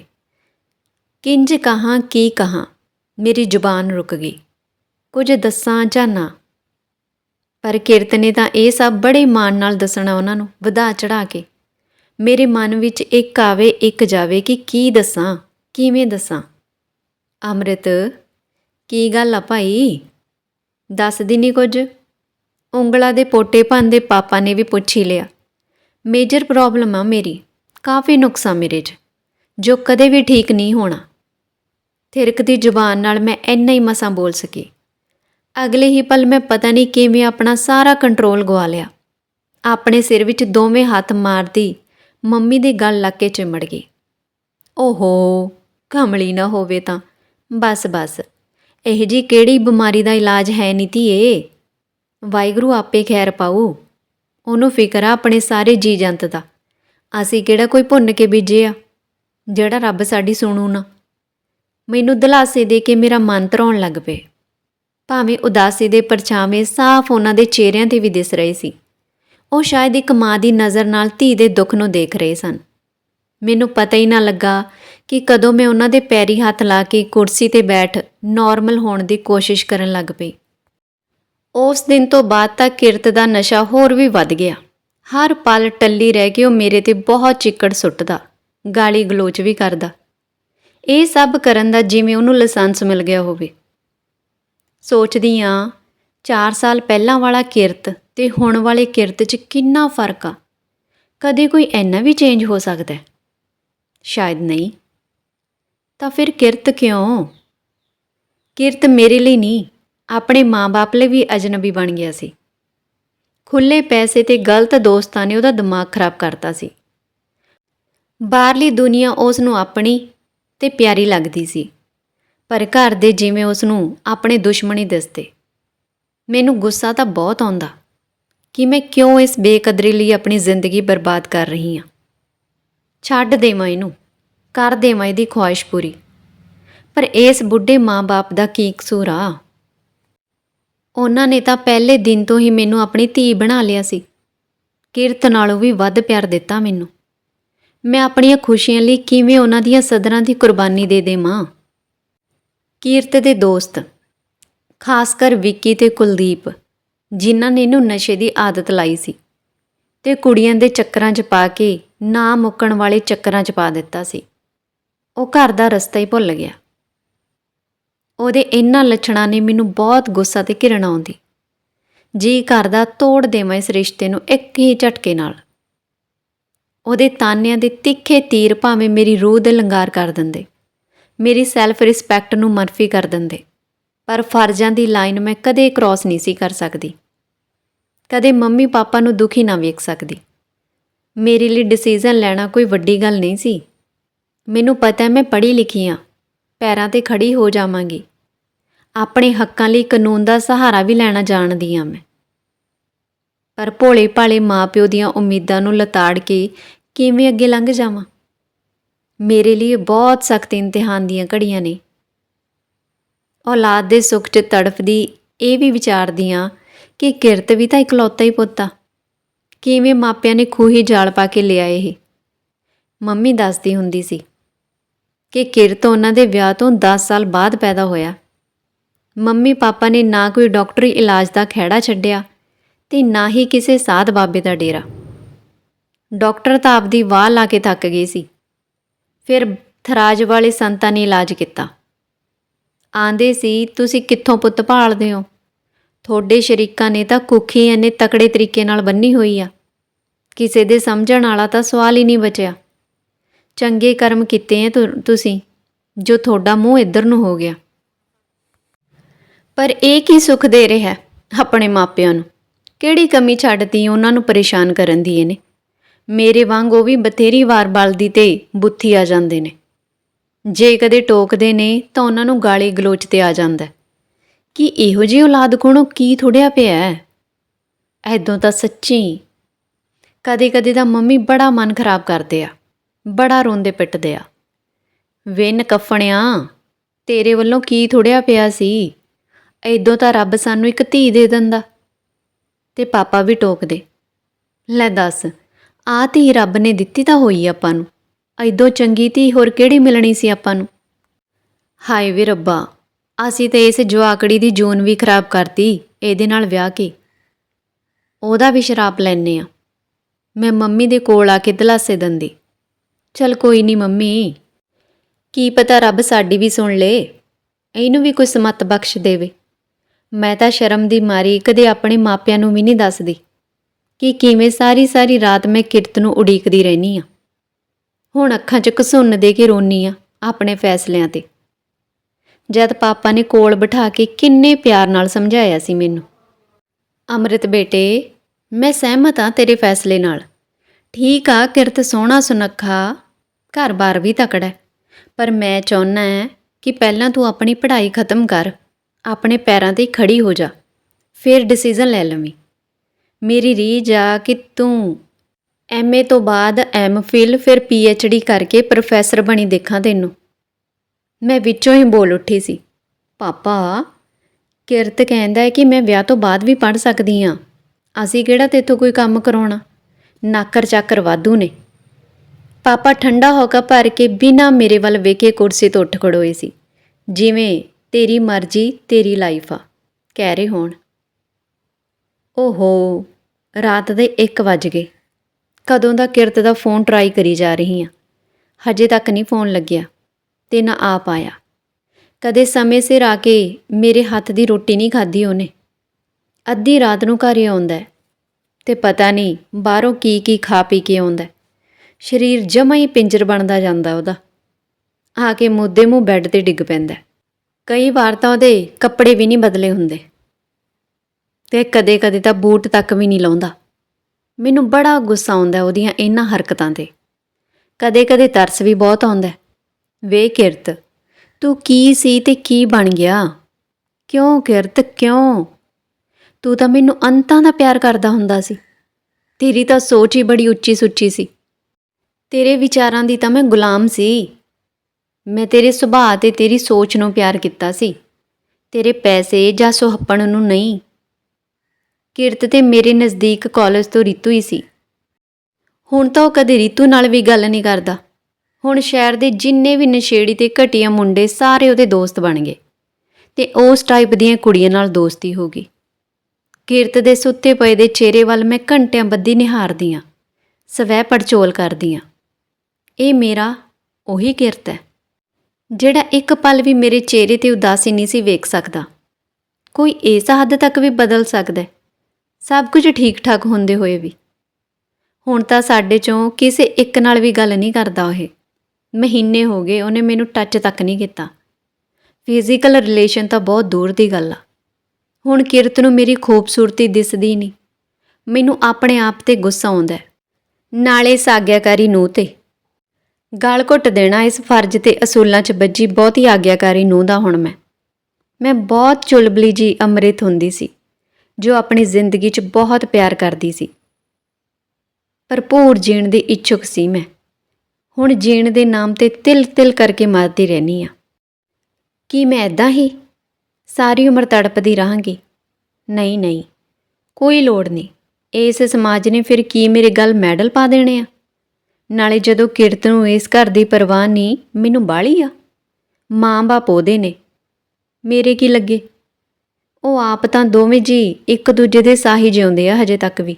ਕਿੰਜ ਕਹਾਂ, ਕੀ ਕਹਾਂ, ਮੇਰੀ ਜ਼ੁਬਾਨ ਰੁਕ ਗਈ। ਕੁਝ ਦੱਸਾਂ ਜਾਂ ਨਾ? ਪਰ ਕੀਰਤ ਨੇ ਤਾਂ ਇਹ ਸਭ ਬੜੇ ਮਾਣ ਨਾਲ ਦੱਸਣਾ ਉਹਨਾਂ ਨੂੰ, ਵਧਾ ਚੜਾ ਕੇ। ਮੇਰੇ ਮਨ ਵਿੱਚ ਇੱਕ ਆਵੇ, ਇੱਕ ਜਾਵੇ ਕਿ ਕੀ ਦੱਸਾਂ, ਕਿਵੇਂ ਦੱਸਾਂ? ਅੰਮ੍ਰਿਤ, ਕੀ ਗੱਲ ਆ ਭਾਈ? ਦੱਸਦੀ ਨਹੀਂ ਕੁਝ? ਉਂਗਲਾ ਦੇ ਪੋਟੇ ਦੇ ਪਾਪਾ ਨੇ ਵੀ ਪੁੱਛ ਹੀ ਲਿਆ। ਮੇਜਰ ਪ੍ਰੋਬਲਮ ਆ ਮੇਰੀ, ਕਾਫੀ ਨੁਕਸਾ ਮੇਰੇ 'ਚ, ਜੋ ਕਦੇ ਵੀ ਠੀਕ ਨਹੀਂ ਹੋਣਾ। ਥਿਰਕਦੀ ਜ਼ੁਬਾਨ ਨਾਲ ਮੈਂ ਇੰਨਾ ਹੀ ਮਸਾਂ ਬੋਲ ਸਕੀ। ਅਗਲੇ ਹੀ ਪਲ ਮੈਂ ਪਤਾ ਨਹੀਂ ਕਿਵੇਂ ਆਪਣਾ ਸਾਰਾ ਕੰਟਰੋਲ ਗਵਾ ਲਿਆ। ਆਪਣੇ ਸਿਰ ਵਿੱਚ ਦੋਵੇਂ ਹੱਥ ਮਾਰਦੀ ਮੰਮੀ ਦੇ ਗੱਲ ਲੱਗ ਕੇ ਚਿਮੜ ਗਈ। ਓਹੋ ਕਮਲੀ ਨਾ ਹੋਵੇ ਤਾਂ। ਬਸ ਬਸ। ਇਹ ਜੀ ਕਿਹੜੀ ਬਿਮਾਰੀ ਦਾ ਇਲਾਜ ਹੈ ਨਹੀਂ ਧੀਏ? ਵਾਹਿਗੁਰੂ ਆਪੇ ਖੈਰ ਪਾਊ। ਉਹਨੂੰ ਫਿਕਰ ਆ ਆਪਣੇ ਸਾਰੇ ਜੀ ਜੰਤ ਦਾ। ਅਸੀਂ ਕਿਹੜਾ ਕੋਈ ਭੁੰਨ ਕੇ ਬੀਜੇ ਆ? ਜਿਹੜਾ ਰੱਬ ਸਾਡੀ ਸੁਣੂ ਨਾ। ਮੈਨੂੰ ਦਿਲਾਸੇ ਦੇ ਕੇ ਮੇਰਾ ਮਨ ਤਰਾਉਣ ਲੱਗ ਪਏ। ਭਾਵੇਂ ਉਦਾਸੀ ਦੇ ਪਰਛਾਵੇਂ ਸਾਫ਼ ਉਹਨਾਂ ਦੇ ਚਿਹਰਿਆਂ ਤੇ ਵੀ ਦਿਸ ਰਹੇ ਸੀ। ਉਹ ਸ਼ਾਇਦ ਇੱਕ ਮਾਂ ਦੀ ਨਜ਼ਰ ਨਾਲ ਧੀ ਦੇ ਦੁੱਖ ਨੂੰ ਦੇਖ ਰਹੇ ਸਨ। ਮੈਨੂੰ ਪਤਾ ਹੀ ਨਾ ਲੱਗਾ ਕਿ ਕਦੋਂ ਮੈਂ ਉਹਨਾਂ ਦੇ ਪੈਰੀ ਹੱਥ ਲਾ ਕੇ ਕੁਰਸੀ ਤੇ ਬੈਠ ਨਾਰਮਲ ਹੋਣ ਦੀ ਕੋਸ਼ਿਸ਼ ਕਰਨ ਲੱਗ ਪਈ। ਉਸ ਦਿਨ ਤੋਂ ਬਾਅਦ ਤਾਂ ਕਿਰਤ ਦਾ ਨਸ਼ਾ ਹੋਰ ਵੀ ਵੱਧ ਗਿਆ। ਹਰ ਪਲ ਟੱਲੀ ਰਹਿ ਕੇ ਉਹ ਮੇਰੇ ਤੇ ਬਹੁਤ ਚਿੱਕੜ ਸੁੱਟਦਾ, ਗਾਲੀ ਗਲੋਚ ਵੀ ਕਰਦਾ। ਇਹ ਸਭ ਕਰਨ ਦਾ ਜਿਵੇਂ ਉਹਨੂੰ ਲਾਇਸੈਂਸ ਮਿਲ ਗਿਆ ਹੋਵੇ। ਸੋਚਦੀ ਆ 4 ਸਾਲ ਪਹਿਲਾਂ ਵਾਲਾ ਕਿਰਤ ਤੇ ਹੁਣ ਵਾਲੇ ਕਿਰਤ 'ਚ ਕਿੰਨਾ ਫ਼ਰਕ ਆ? ਕਦੇ ਕੋਈ ਇੰਨਾ ਵੀ ਚੇਂਜ ਹੋ ਸਕਦਾ ਸ਼ਾਇਦ ਨਹੀਂ। ਤਾਂ ਫਿਰ ਕਿਰਤ ਕਿਉਂ? ਕਿਰਤ ਮੇਰੇ ਲਈ ਨਹੀਂ, ਆਪਣੇ ਮਾਂ-ਬਾਪ ਲਈ ਵੀ ਅਜਨਬੀ ਬਣ ਗਿਆ ਸੀ। ਖੁੱਲੇ ਪੈਸੇ ਤੇ ਗਲਤ ਦੋਸਤਾਂ ਨੇ ਉਹਦਾ ਦਿਮਾਗ ਖਰਾਬ ਕਰਤਾ ਸੀ। ਬਾਹਰਲੀ ਦੁਨੀਆ ਉਸ ਨੂੰ ਆਪਣੀ ਤੇ ਪਿਆਰੀ ਲੱਗਦੀ ਸੀ, ਪਰ ਘਰ ਦੇ ਜਿਵੇਂ ਉਸ ਨੂੰ ਆਪਣੇ ਦੁਸ਼ਮਣੀ ਦਿਸਦੇ। ਮੈਨੂੰ ਗੁੱਸਾ ਤਾਂ ਬਹੁਤ ਆਉਂਦਾ। ਕਿ ਮੈਂ ਕਿਉਂ ਇਸ ਬੇਕਦਰੀ ਲਈ ਆਪਣੀ ਜ਼ਿੰਦਗੀ ਬਰਬਾਦ ਕਰ ਰਹੀ ਹਾਂ? ਛੱਡ ਦੇਵਾਂ ਇਹਨੂੰ। ਕਰ ਦੇਵਾਂ ਇਹਦੀ ਖੁਆਇਸ਼ ਪੂਰੀ। ਪਰ ਇਸ ਬੁੱਢੇ ਮਾਂ-ਬਾਪ ਦਾ ਕੀ ਕਸੂਰ ਆ? ਉਹਨਾਂ ਨੇ ਤਾਂ ਪਹਿਲੇ ਦਿਨ ਤੋਂ ਹੀ ਮੈਨੂੰ ਆਪਣੀ ਧੀ ਬਣਾ ਲਿਆ ਸੀ। ਕਿਰਤ ਨਾਲੋਂ ਵੀ ਵੱਧ ਪਿਆਰ ਦਿੱਤਾ ਮੈਨੂੰ। ਮੈਂ ਆਪਣੀਆਂ ਖੁਸ਼ੀਆਂ ਲਈ ਕਿਵੇਂ ਉਹਨਾਂ ਦੀਆਂ ਸਦਰਾਂ ਦੀ ਕੁਰਬਾਨੀ ਦੇ ਦੇਵਾਂ? ਕੀਰਤ ਦੇ ਦੋਸਤ ਖਾਸ ਕਰ ਵਿੱਕੀ ਤੇ ਕੁਲਦੀਪ। ਜਿਨ੍ਹਾਂ ਨੇ ਇਹਨੂੰ ਨਸ਼ੇ ਦੀ ਆਦਤ ਲਾਈ ਸੀ ਤੇ ਕੁੜੀਆਂ ਦੇ ਚੱਕਰਾਂ 'ਚ ਪਾ ਕੇ ਨਾ ਮੁੱਕਣ ਵਾਲੇ ਚੱਕਰਾਂ 'ਚ ਪਾ ਦਿੱਤਾ ਸੀ। ਉਹ ਘਰ ਦਾ ਰਸਤਾ ਹੀ ਭੁੱਲ ਗਿਆ। ਉਹਦੇ ਇਹਨਾਂ ਲੱਛਣਾਂ ਨੇ ਮੈਨੂੰ ਬਹੁਤ ਗੁੱਸਾ ਤੇ ਘਿਰਣ ਆਉਂਦੀ। ਜੀ ਕਰਦਾ ਤੋੜ ਦੇਵਾਂ ਇਸ ਰਿਸ਼ਤੇ ਨੂੰ ਇੱਕ ਹੀ ਝਟਕੇ ਨਾਲ। ਉਹਦੇ ਤਾਨਿਆਂ ਦੇ ਤਿੱਖੇ ਤੀਰ ਭਾਵੇਂ ਮੇਰੀ ਰੂਹ ਦੇ ਲੰਗਾਰ ਕਰ ਦਿੰਦੇ, ਮੇਰੀ ਸੈਲਫ ਰਿਸਪੈਕਟ ਨੂੰ ਮਨਫੀ ਕਰ ਦਿੰਦੇ, ਪਰ ਫਰਜ਼ਾਂ ਦੀ ਲਾਈਨ ਮੈਂ ਕਦੇ ਕ੍ਰਾਸ ਨਹੀਂ ਸੀ ਕਰ ਸਕਦੀ। ਕਦੇ ਮੰਮੀ ਪਾਪਾ ਨੂੰ ਦੁਖੀ ਨਾ ਵੇਖ ਸਕਦੀ। ਮੇਰੇ ਲਈ ਡਿਸੀਜਨ ਲੈਣਾ ਕੋਈ ਵੱਡੀ ਗੱਲ ਨਹੀਂ ਸੀ। ਮੈਨੂੰ ਪਤਾ ਹੈ ਮੈਂ ਪੜ੍ਹੀ ਲਿਖੀ ਹਾਂ, ਪੈਰਾਂ ਤੇ ਖੜੀ ਹੋ ਜਾਵਾਂਗੀ। ਆਪਣੇ ਹੱਕਾਂ ਲਈ ਕਾਨੂੰਨ ਦਾ ਸਹਾਰਾ ਵੀ ਲੈਣਾ ਜਾਣਦੀ ਹਾਂ ਮੈਂ। ਪਰ ਭੋਲੇ ਭਾਲੇ ਮਾਪਿਓ ਦੀਆਂ ਉਮੀਦਾਂ ਨੂੰ ਲਤਾੜ ਕੇ ਕਿਵੇਂ ਅੱਗੇ ਲੰਘ ਜਾਵਾਂ? ਮੇਰੇ ਲਈ ਇਹ ਬਹੁਤ ਸਖਤ ਇਮਤਿਹਾਨ ਦੀਆਂ ਘੜੀਆਂ ਨੇ। ਔਲਾਦ ਦੇ ਸੁੱਖ 'ਚ ਤੜਫਦੀ ਇਹ ਵੀ ਵਿਚਾਰਦੀ ਹਾਂ ਕਿ ਕਿਰਤ ਵੀ ਤਾਂ ਇਕਲੌਤਾ ਹੀ ਪੁੱਤ ਆ। ਕਿਵੇਂ ਮਾਪਿਆਂ ਨੇ ਖੂਹੀ ਜਾਲ ਪਾ ਕੇ ਲਿਆ ਇਹ? ਮੰਮੀ ਦੱਸਦੀ ਹੁੰਦੀ ਸੀ ਕਿ ਕਿਰਤ ਉਹਨਾਂ ਦੇ ਵਿਆਹ ਤੋਂ 10 ਸਾਲ ਬਾਅਦ ਪੈਦਾ ਹੋਇਆ। ਮੰਮੀ ਪਾਪਾ ਨੇ ਨਾ ਕੋਈ ਡਾਕਟਰੀ ਇਲਾਜ ਦਾ ਖਹਿੜਾ ਛੱਡਿਆ ਤੇ ਨਾ ਹੀ ਕਿਸੇ ਸਾਧ ਬਾਬੇ ਦਾ ਡੇਰਾ। ਡਾਕਟਰ ਤਾਂ ਆਪਦੀ ਵਾਹ ਲਾ ਕੇ ਥੱਕ ਗਏ ਸੀ। ਫਿਰ ਥਰਾਜ ਵਾਲੇ ਸੰਤਾਂ ਨੇ ਇਲਾਜ ਕੀਤਾ। ਆਂਦੇ ਸੀ, ਤੁਸੀਂ ਕਿੱਥੋਂ ਪੁੱਤ ਭਾਲਦੇ ਹੋ? ਤੁਹਾਡੇ ਸ਼ਰੀਕਾਂ ਨੇ ਤਾਂ ਕੁੱਖੀ ਇੰਨੇ ਤਕੜੇ ਤਰੀਕੇ ਨਾਲ ਬੰਨੀ ਹੋਈ ਆ। ਕਿਸੇ ਦੇ ਸਮਝਣ ਵਾਲਾ ਤਾਂ ਸਵਾਲ ਹੀ ਨਹੀਂ ਬਚਿਆ। ਚੰਗੇ ਕਰਮ ਕੀਤੇ ਐ ਤੁ- ਤੁਸੀਂ, ਜੋ ਤੁਹਾਡਾ ਮੂੰਹ ਇੱਧਰ ਨੂੰ ਹੋ ਗਿਆ। ਪਰ ਇਹ ਕੀ ਸੁੱਖ ਦੇ ਰਿਹਾ ਆਪਣੇ ਮਾਪਿਆਂ ਨੂੰ? ਕਿਹੜੀ ਕਮੀ ਛੱਡਤੀ ਉਹਨਾਂ ਨੂੰ ਪਰੇਸ਼ਾਨ ਕਰਨ ਦੀ ਇਹਨੇ? ਮੇਰੇ ਵਾਂਗ ਉਹ ਵੀ ਬਥੇਰੀ ਵਾਰ ਬਲਦੀ ਤੇ ਬੁੱਥੀ ਆ ਜਾਂਦੇ ਨੇ। ਜੇ ਕਦੇ ਟੋਕਦੇ ਨੇ ਤਾਂ ਉਹਨਾਂ ਨੂੰ ਗਾਲੀ ਗਲੋਚ ਤੇ ਆ ਜਾਂਦਾ। ਕਿ ਇਹੋ ਜਿਹੀ ਔਲਾਦ ਕੋਲੋਂ ਕੀ ਥੋੜਿਆ ਪਿਆ ਹੈ? ਐਦੋਂ ਤਾਂ ਸੱਚੀ ਕਦੇ ਕਦੇ ਤਾਂ ਮੰਮੀ ਬੜਾ ਮਨ ਖਰਾਬ ਕਰਦੇ ਆ, ਬੜਾ ਰੋਂਦੇ ਪਿੱਟਦੇ ਆ। ਵਿਨ ਕਫਣਿਆ ਤੇਰੇ ਵੱਲੋਂ ਕੀ ਥੋੜਿਆ ਪਿਆ ਸੀ? ਐਦੋਂ ਤਾਂ ਰੱਬ ਸਾਨੂੰ ਇੱਕ ਧੀ ਦੇ ਦਿੰਦਾ। ਤੇ ਪਾਪਾ ਵੀ ਟੋਕਦੇ। ਲੈ ਦੱਸ ਆ ਧੀ ਰੱਬ ਨੇ ਦਿੱਤੀ ਤਾਂ ਹੋਈ ਆਪਾਂ ਨੂੰ। ਐਦੋਂ ਚੰਗੀ ਧੀ ਹੋਰ ਕਿਹੜੀ ਮਿਲਣੀ ਸੀ ਆਪਾਂ ਨੂੰ? ਹਾਏ ਵੀ ਰੱਬਾ ਅਸੀਂ ਤੇ ਇਸ ਜਵਾਕੜੀ ਦੀ ਜੂਨ ਵੀ ਖਰਾਬ ਕਰਤੀ, ਇਹਦੇ ਨਾਲ ਵਿਆਹ ਕੇ। ਉਹਦਾ ਵੀ ਸ਼ਰਾਪ ਲੈਨੇ ਆ ਮੈਂ ਮੰਮੀ ਦੇ ਕੋਲ ਆ ਕੇ ਦਲਾਸੇ ਦਿੰਦੀ। ਚਲ ਕੋਈ ਨਹੀਂ ਮੰਮੀ। ਕੀ ਪਤਾ ਰੱਬ ਸਾਡੀ ਵੀ ਸੁਣ ਲੇ। ਇਹਨੂੰ ਵੀ ਕੋਈ ਸਮਤ ਬਖਸ਼ ਦੇਵੇ। ਮੈਂ ਤਾਂ ਸ਼ਰਮ ਦੀ ਮਾਰੀ, ਕਦੇ ਆਪਣੇ ਮਾਪਿਆਂ ਨੂੰ ਵੀ ਨਹੀਂ ਦੱਸਦੀ। ਕਿ ਕਿਵੇਂ ਸਾਰੀ ਸਾਰੀ ਰਾਤ ਮੈਂ ਕਿਰਤ ਨੂੰ ਉਡੀਕਦੀ ਰਹਿਨੀ ਆ ਹੁਣ ਅੱਖਾਂ 'ਚ ਘਸੁੰਨ ਦੇ ਕੇ ਰੋਨੀ ਆ ਆਪਣੇ ਫੈਸਲਿਆਂ ਤੇ। ਜਦ ਪਾਪਾ ਨੇ ਕੋਲ ਬਿਠਾ ਕੇ ਕਿੰਨੇ ਪਿਆਰ ਨਾਲ ਸਮਝਾਇਆ ਸੀ ਮੈਨੂੰ। ਅੰਮ੍ਰਿਤ ਬੇਟੇ, ਮੈਂ ਸਹਿਮਤ ਹਾਂ ਤੇਰੇ ਫੈਸਲੇ ਨਾਲ। ਠੀਕ ਆ, ਕਿਰਤ ਸੋਹਣਾ ਸੁਨੱਖਾ ਘਰ-ਬਾਰ ਵੀ ਤਕੜਾ ਪਰ ਮੈਂ ਚਾਹੁੰਨਾ ਹੈ ਕਿ ਪਹਿਲਾਂ ਤੂੰ ਆਪਣੀ ਪੜ੍ਹਾਈ ਖਤਮ ਕਰ, ਆਪਣੇ ਪੈਰਾਂ ਤੇ ਖੜੀ ਹੋ ਜਾ, ਫਿਰ ਡਿਸੀਜਨ ਲੈ ਲਵੀਂ। ਮੇਰੀ ਰੀਝ ਆ ਕਿ ਤੂੰ ਐਮਏ ਤੋਂ ਬਾਅਦ ਐਮਫਿਲ ਫਿਰ ਪੀਐਚਡੀ ਕਰਕੇ ਪ੍ਰੋਫੈਸਰ ਬਣੀ ਦੇਖਾਂ ਤੈਨੂੰ। ਮੈਂ ਵਿੱਚੋਂ ਹੀ ਬੋਲ ਉੱਠੀ ਸੀ। ਪਾਪਾ, ਕਿਰਤ ਕਹਿੰਦਾ ਹੈ ਕਿ ਮੈਂ ਵਿਆਹ ਤੋਂ ਬਾਅਦ ਵੀ ਪੜ੍ਹ ਸਕਦੀ ਹਾਂ। ਅਸੀਂ ਕਿਹੜਾ ਤੇਥੋਂ ਕੋਈ ਕੰਮ ਕਰਾਉਣਾ? ਨਾਕਰ ਚਾਕਰ ਵਾਧੂ ਨੇ। ਪਾਪਾ ਠੰਡਾ ਹੋਕਾ ਭਰ ਕੇ ਬਿਨਾਂ ਮੇਰੇ ਵੱਲ ਵੇਖੇ ਕੁਰਸੀ ਤੋਂ ਉੱਠ ਖੜੋਏ ਸੀ। ਜਿਵੇਂ ਤੇਰੀ ਮਰਜ਼ੀ, ਤੇਰੀ ਲਾਈਫ ਆ ਕਹਿ ਰਹੇ ਹੋਣ। ਓਹੋ, ਰਾਤ ਦੇ 1 ਵੱਜ ਗਏ। ਕਦੋਂ ਦਾ ਕਿਰਤ ਦਾ ਫੋਨ ਟਰਾਈ ਕਰੀ ਜਾ ਰਹੀ ਹਾਂ। ਹਜੇ ਤੱਕ ਨਹੀਂ ਫੋਨ ਲੱਗਿਆ। ਤੇ ਨਾ ਆਪ ਆਇਆ। ਕਦੇ ਸਮੇਂ ਸਿਰ ਆ ਕੇ ਮੇਰੇ ਹੱਥ ਦੀ ਰੋਟੀ ਨਹੀਂ ਖਾਧੀ ਉਹਨੇ। ਅੱਧੀ ਰਾਤ ਨੂੰ ਘਰੇ ਆਉਂਦਾ ਹੈ ਤੇ ਪਤਾ ਨਹੀਂ ਬਾਹਰੋਂ ਕੀ ਕੀ ਖਾ ਪੀ ਕੇ ਆਉਂਦਾ ਸਰੀਰ ਜਮਾ ਹੀ ਪਿੰਜਰ ਬਣਦਾ ਜਾਂਦਾ ਉਹਦਾ। ਆ ਕੇ ਮੋਦੇ ਮੂੰਹ ਬੈੱਡ ਤੇ ਡਿੱਗ ਪੈਂਦਾ ਕਈ ਵਾਰ ਤਾਂ ਉਹਦੇ ਕੱਪੜੇ ਵੀ ਨਹੀਂ ਬਦਲੇ ਹੁੰਦੇ। ਤੇ ਕਦੇ-ਕਦੇ ਤਾਂ ਬੂਟ ਤੱਕ ਵੀ ਨਹੀਂ ਲਾਉਂਦਾ। ਮੈਨੂੰ ਬੜਾ ਗੁੱਸਾ ਆਉਂਦਾ ਉਹਦੀਆਂ ਇਹਨਾਂ ਹਰਕਤਾਂ ਤੇ। ਕਦੇ-ਕਦੇ ਤਰਸ ਵੀ ਬਹੁਤ ਆਉਂਦਾ ਵੇ ਕਿਰਤ, ਤੂੰ ਕੀ ਸੀ ਤੇ ਕੀ ਬਣ ਗਿਆ? ਕਿਉਂ ਕਿਰਤ, ਕਿਉਂ? ਤੂੰ ਤਾਂ ਮੈਨੂੰ ਅੰਤਾਂ ਦਾ ਪਿਆਰ ਕਰਦਾ ਹੁੰਦਾ ਸੀ। ਤੇਰੀ ਤਾਂ ਸੋਚ ਹੀ ਬੜੀ ਉੱਚੀ ਸੁੱਚੀ ਸੀ। ਤੇਰੇ ਵਿਚਾਰਾਂ ਦੀ ਤਾਂ ਮੈਂ ਗੁਲਾਮ ਸੀ। ਮੈਂ ਤੇਰੇ ਸੁਭਾਅ ਤੇ ਤੇਰੀ ਸੋਚ ਨੂੰ ਪਿਆਰ ਕੀਤਾ ਸੀ। ਤੇਰੇ ਪੈਸੇ ਜਾਂ ਸੁਹੱਪਣ ਨੂੰ ਨਹੀਂ। ਕਿਰਤ ਤੇ ਮੇਰੇ ਨਜ਼ਦੀਕ ਕਾਲਜ ਤੋਂ ਰੀਤੂ ਹੀ ਸੀ। ਹੁਣ ਤਾਂ ਉਹ ਕਦੇ ਰੀਤੂ ਨਾਲ ਵੀ ਗੱਲ ਨਹੀਂ ਕਰਦਾ। ਹੁਣ ਸ਼ਹਿਰ ਦੇ ਜਿੰਨੇ ਵੀ ਨਸ਼ੇੜੀ ਤੇ ਘਟੀਆ ਮੁੰਡੇ ਸਾਰੇ ਉਹਦੇ ਦੋਸਤ ਬਣ ਗਏ। ਤੇ ਉਸ ਟਾਈਪ ਦੀਆਂ ਕੁੜੀਆਂ ਨਾਲ ਦੋਸਤੀ ਹੋ ਗਈ। ਕਿਰਤ ਦੇ ਸੁੱਤੇ ਪਏ ਦੇ ਚਿਹਰੇ ਵੱਲ ਮੈਂ ਘੰਟਿਆਂ ਬੱਧੀ ਨਿਹਾਰਦੀ ਹਾਂ ਸਵੈ ਪੜਚੋਲ ਕਰਦੀ ਹਾਂ ਇਹ ਮੇਰਾ ਉਹੀ ਕਿਰਤ ਹੈ, ਜਿਹੜਾ ਇੱਕ ਪਲ ਵੀ ਮੇਰੇ ਚਿਹਰੇ ਤੇ ਉਦਾਸੀ ਨਹੀਂ ਸੀ ਵੇਖ ਸਕਦਾ। ਕੋਈ ਇਸ ਹੱਦ ਤੱਕ ਵੀ ਬਦਲ ਸਕਦਾ ਸਭ ਕੁਝ ਠੀਕ ਠਾਕ ਹੁੰਦੇ ਹੋਏ ਵੀ। ਹੁਣ ਤਾਂ ਸਾਡੇ ਚੋਂ ਕਿਸੇ ਇੱਕ ਨਾਲ ਵੀ ਗੱਲ ਨਹੀਂ ਕਰਦਾ ਉਹ। ਮਹੀਨੇ ਹੋ ਗਏ, ਉਹਨੇ ਮੈਨੂੰ ਟੱਚ ਤੱਕ ਨਹੀਂ ਕੀਤਾ। ਫਿਜ਼ੀਕਲ ਰਿਲੇਸ਼ਨ ਤਾਂ ਬਹੁਤ ਦੂਰ ਦੀ ਗੱਲ ਆ। ਹੁਣ ਕਿਰਤ ਨੂੰ ਮੇਰੀ ਖੂਬਸੂਰਤੀ ਦਿਸਦੀ ਨਹੀਂ। ਮੈਨੂੰ ਆਪਣੇ ਆਪ ਤੇ ਗੁੱਸਾ ਆਉਂਦਾ ਹੈ। ਨਾਲੇ ਸਾਗਿਆਕਾਰੀ ਨੂੰ ਤੇ। ਗਾਲ ਘੁੱਟ ਦੇਣਾ ਇਸ ਫਰਜ਼ ਤੇ ਅਸੂਲਾਂ 'ਚ ਬੱਜੀ ਬਹੁਤੀ ਆਗਿਆਕਾਰੀ ਨੂੰ ਦਾ ਹੁਣ ਮੈਂ। ਮੈਂ ਬਹੁਤ ਚੁਲਬਲੀ ਜੀ ਅੰਮ੍ਰਿਤ ਹੁੰਦੀ ਸੀ, ਜੋ ਆਪਣੀ ਜ਼ਿੰਦਗੀ 'ਚ ਬਹੁਤ ਪਿਆਰ ਕਰਦੀ ਸੀ। ਭਰਪੂਰ ਜੀਣ ਦੀ ਇੱਛੁਕ ਸੀ ਮੈਂ। ਹੁਣ ਜੀਣ ਦੇ ਨਾਮ ਤੇ ਤਿਲ-ਤਿਲ ਕਰਕੇ ਮਰਦੀ ਰਹਿਨੀ ਆ। ਕੀ ਮੈਂ ਐਦਾਂ ਹੀ ਸਾਰੀ ਉਮਰ ਤੜਪਦੀ ਰਹਾਂਗੀ? ਨਹੀਂ ਨਹੀਂ, ਕੋਈ ਲੋੜ ਨਹੀਂ। ਇਸ ਸਮਾਜ ਨੇ ਫਿਰ ਕੀ ਮੇਰੇ ਗੱਲ ਮੈਡਲ ਪਾ ਦੇਣੇ ਆ? ਨਾਲੇ ਜਦੋਂ ਕਿਰਤ ਨੂੰ ਇਸ ਘਰ ਦੀ ਪਰਵਾਹ ਨਹੀਂ, ਮੈਨੂੰ ਬਾਲੀ ਆ। ਮਾਂ-ਬਾਪ ਉਹਦੇ ਨੇ। ਮੇਰੇ ਕੀ ਲੱਗੇ? ਉਹ ਆਪ ਤਾਂ ਦੋਵੇਂ ਜੀ ਇੱਕ ਦੂਜੇ ਦੇ ਸਾਹੀ ਜਿਉਂਦੇ ਆ ਹਜੇ ਤੱਕ ਵੀ।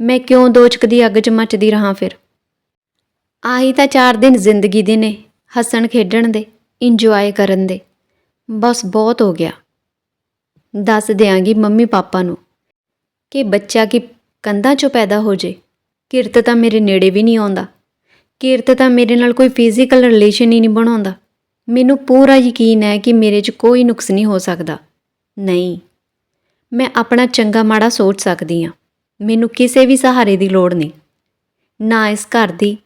ਮੈਂ ਕਿਉਂ ਦੋਚਕ ਦੀ ਅੱਗ 'ਚ ਮੱਚਦੀ ਰਹਾ ਫਿਰ? ਆਹੀ ਤਾਂ ਚਾਰ ਦਿਨ ਜ਼ਿੰਦਗੀ ਦੇ ਨੇ, ਹੱਸਣ ਖੇਡਣ ਦੇ ਇੰਜੋਏ ਕਰਨ ਦੇ। ਬਸ ਬਹੁਤ ਹੋ ਗਿਆ। ਦੱਸ ਦਿਆਂਗੀ ਮੰਮੀ ਪਾਪਾ ਨੂੰ ਕਿ ਬੱਚਾ ਕਿ ਕੰਧਾਂ 'ਚੋਂ ਪੈਦਾ ਹੋ ਜੇ। ਕਿਰਤ ਤਾਂ ਮੇਰੇ ਨੇੜੇ ਵੀ ਨਹੀਂ ਆਉਂਦਾ। ਕਿਰਤ ਤਾਂ ਮੇਰੇ ਨਾਲ ਕੋਈ ਫਿਜ਼ੀਕਲ ਰਿਲੇਸ਼ਨ ਹੀ ਨਹੀਂ ਬਣਾਉਂਦਾ। ਮੈਨੂੰ ਪੂਰਾ ਯਕੀਨ ਹੈ ਕਿ ਮੇਰੇ 'ਚ ਕੋਈ ਨੁਕਸ ਨਹੀਂ ਹੋ ਸਕਦਾ। ਨਹੀਂ, ਮੈਂ ਆਪਣਾ ਚੰਗਾ ਮਾੜਾ ਸੋਚ ਸਕਦੀ ਹਾਂ। ਮੈਨੂੰ ਕਿਸੇ ਵੀ ਸਹਾਰੇ ਦੀ ਲੋੜ ਨਹੀਂ। ਨਾ ਇਸ ਘਰ ਦੀ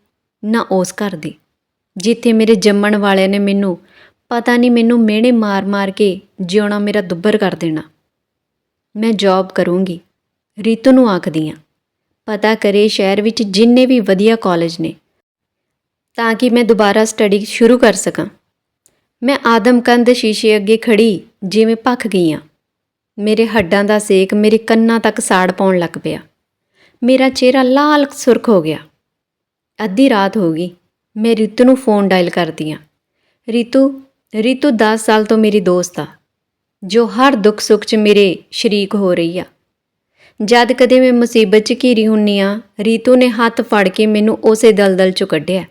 ਨਾ ਉਸ ਘਰ ਦੀ। ਜਿੱਥੇ ਮੇਰੇ ਜੰਮਣ ਵਾਲਿਆਂ ਨੇ ਮੈਨੂੰ ਪਤਾ ਨਹੀਂ ਮੈਨੂੰ ਮਿਹਣੇ ਮਾਰ-ਮਾਰ ਕੇ ਜਿਉਣਾ ਮੇਰਾ ਦੁੱਬਰ ਕਰ ਦੇਣਾ। ਮੈਂ ਜੌਬ ਕਰੂੰਗੀ, ਰੀਤੂ ਨੂੰ ਆਖਦੀ ਹਾਂ। ਪਤਾ ਕਰੇ ਸ਼ਹਿਰ ਵਿੱਚ ਜਿੰਨੇ ਵੀ ਵਧੀਆ ਕਾਲਜ ਨੇ, ਤਾਂ ਕਿ ਮੈਂ ਦੁਬਾਰਾ ਸਟੱਡੀ ਸ਼ੁਰੂ ਕਰ ਸਕਾਂ। ਮੈਂ ਆਦਮਕੰਦ ਸ਼ੀਸ਼ੇ ਅੱਗੇ ਖੜੀ ਜਿਵੇਂ ਭੱਖ ਗਈ ਹਾਂ। ਮੇਰੇ ਹੱਡਾਂ ਦਾ ਸੇਕ ਮੇਰੇ ਕੰਨਾਂ ਤੱਕ ਸਾੜ ਪਾਉਣ ਲੱਗ ਪਿਆ। ਮੇਰਾ ਚਿਹਰਾ ਲਾਲ ਸੁਰਖ ਹੋ ਗਿਆ। ਅੱਧੀ ਰਾਤ ਹੋ ਗਈ। ਮੈਂ ਰਿਤੂ ਨੂੰ ਫੋਨ ਡਾਇਲ ਕਰਦੀ ਹਾਂ ਰਿਤੂ ਰਿਤੂ 10 ਸਾਲ ਤੋਂ ਮੇਰੀ ਦੋਸਤ ਆ, ਜੋ ਹਰ ਦੁੱਖ ਸੁੱਖ 'ਚ ਮੇਰੇ ਸ਼ਰੀਕ ਹੋ ਰਹੀ ਆ। ਜਦ ਕਦੇ ਮੈਂ ਮੁਸੀਬਤ 'ਚ ਘਿਰੀ ਹੁੰਨੀ ਆ, ਰੀਤੂ ਨੇ ਹੱਥ ਫੜ ਕੇ ਮੈਨੂੰ ਉਸੇ ਦਲਦਲ 'ਚੋਂ ਕੱਢਿਆ।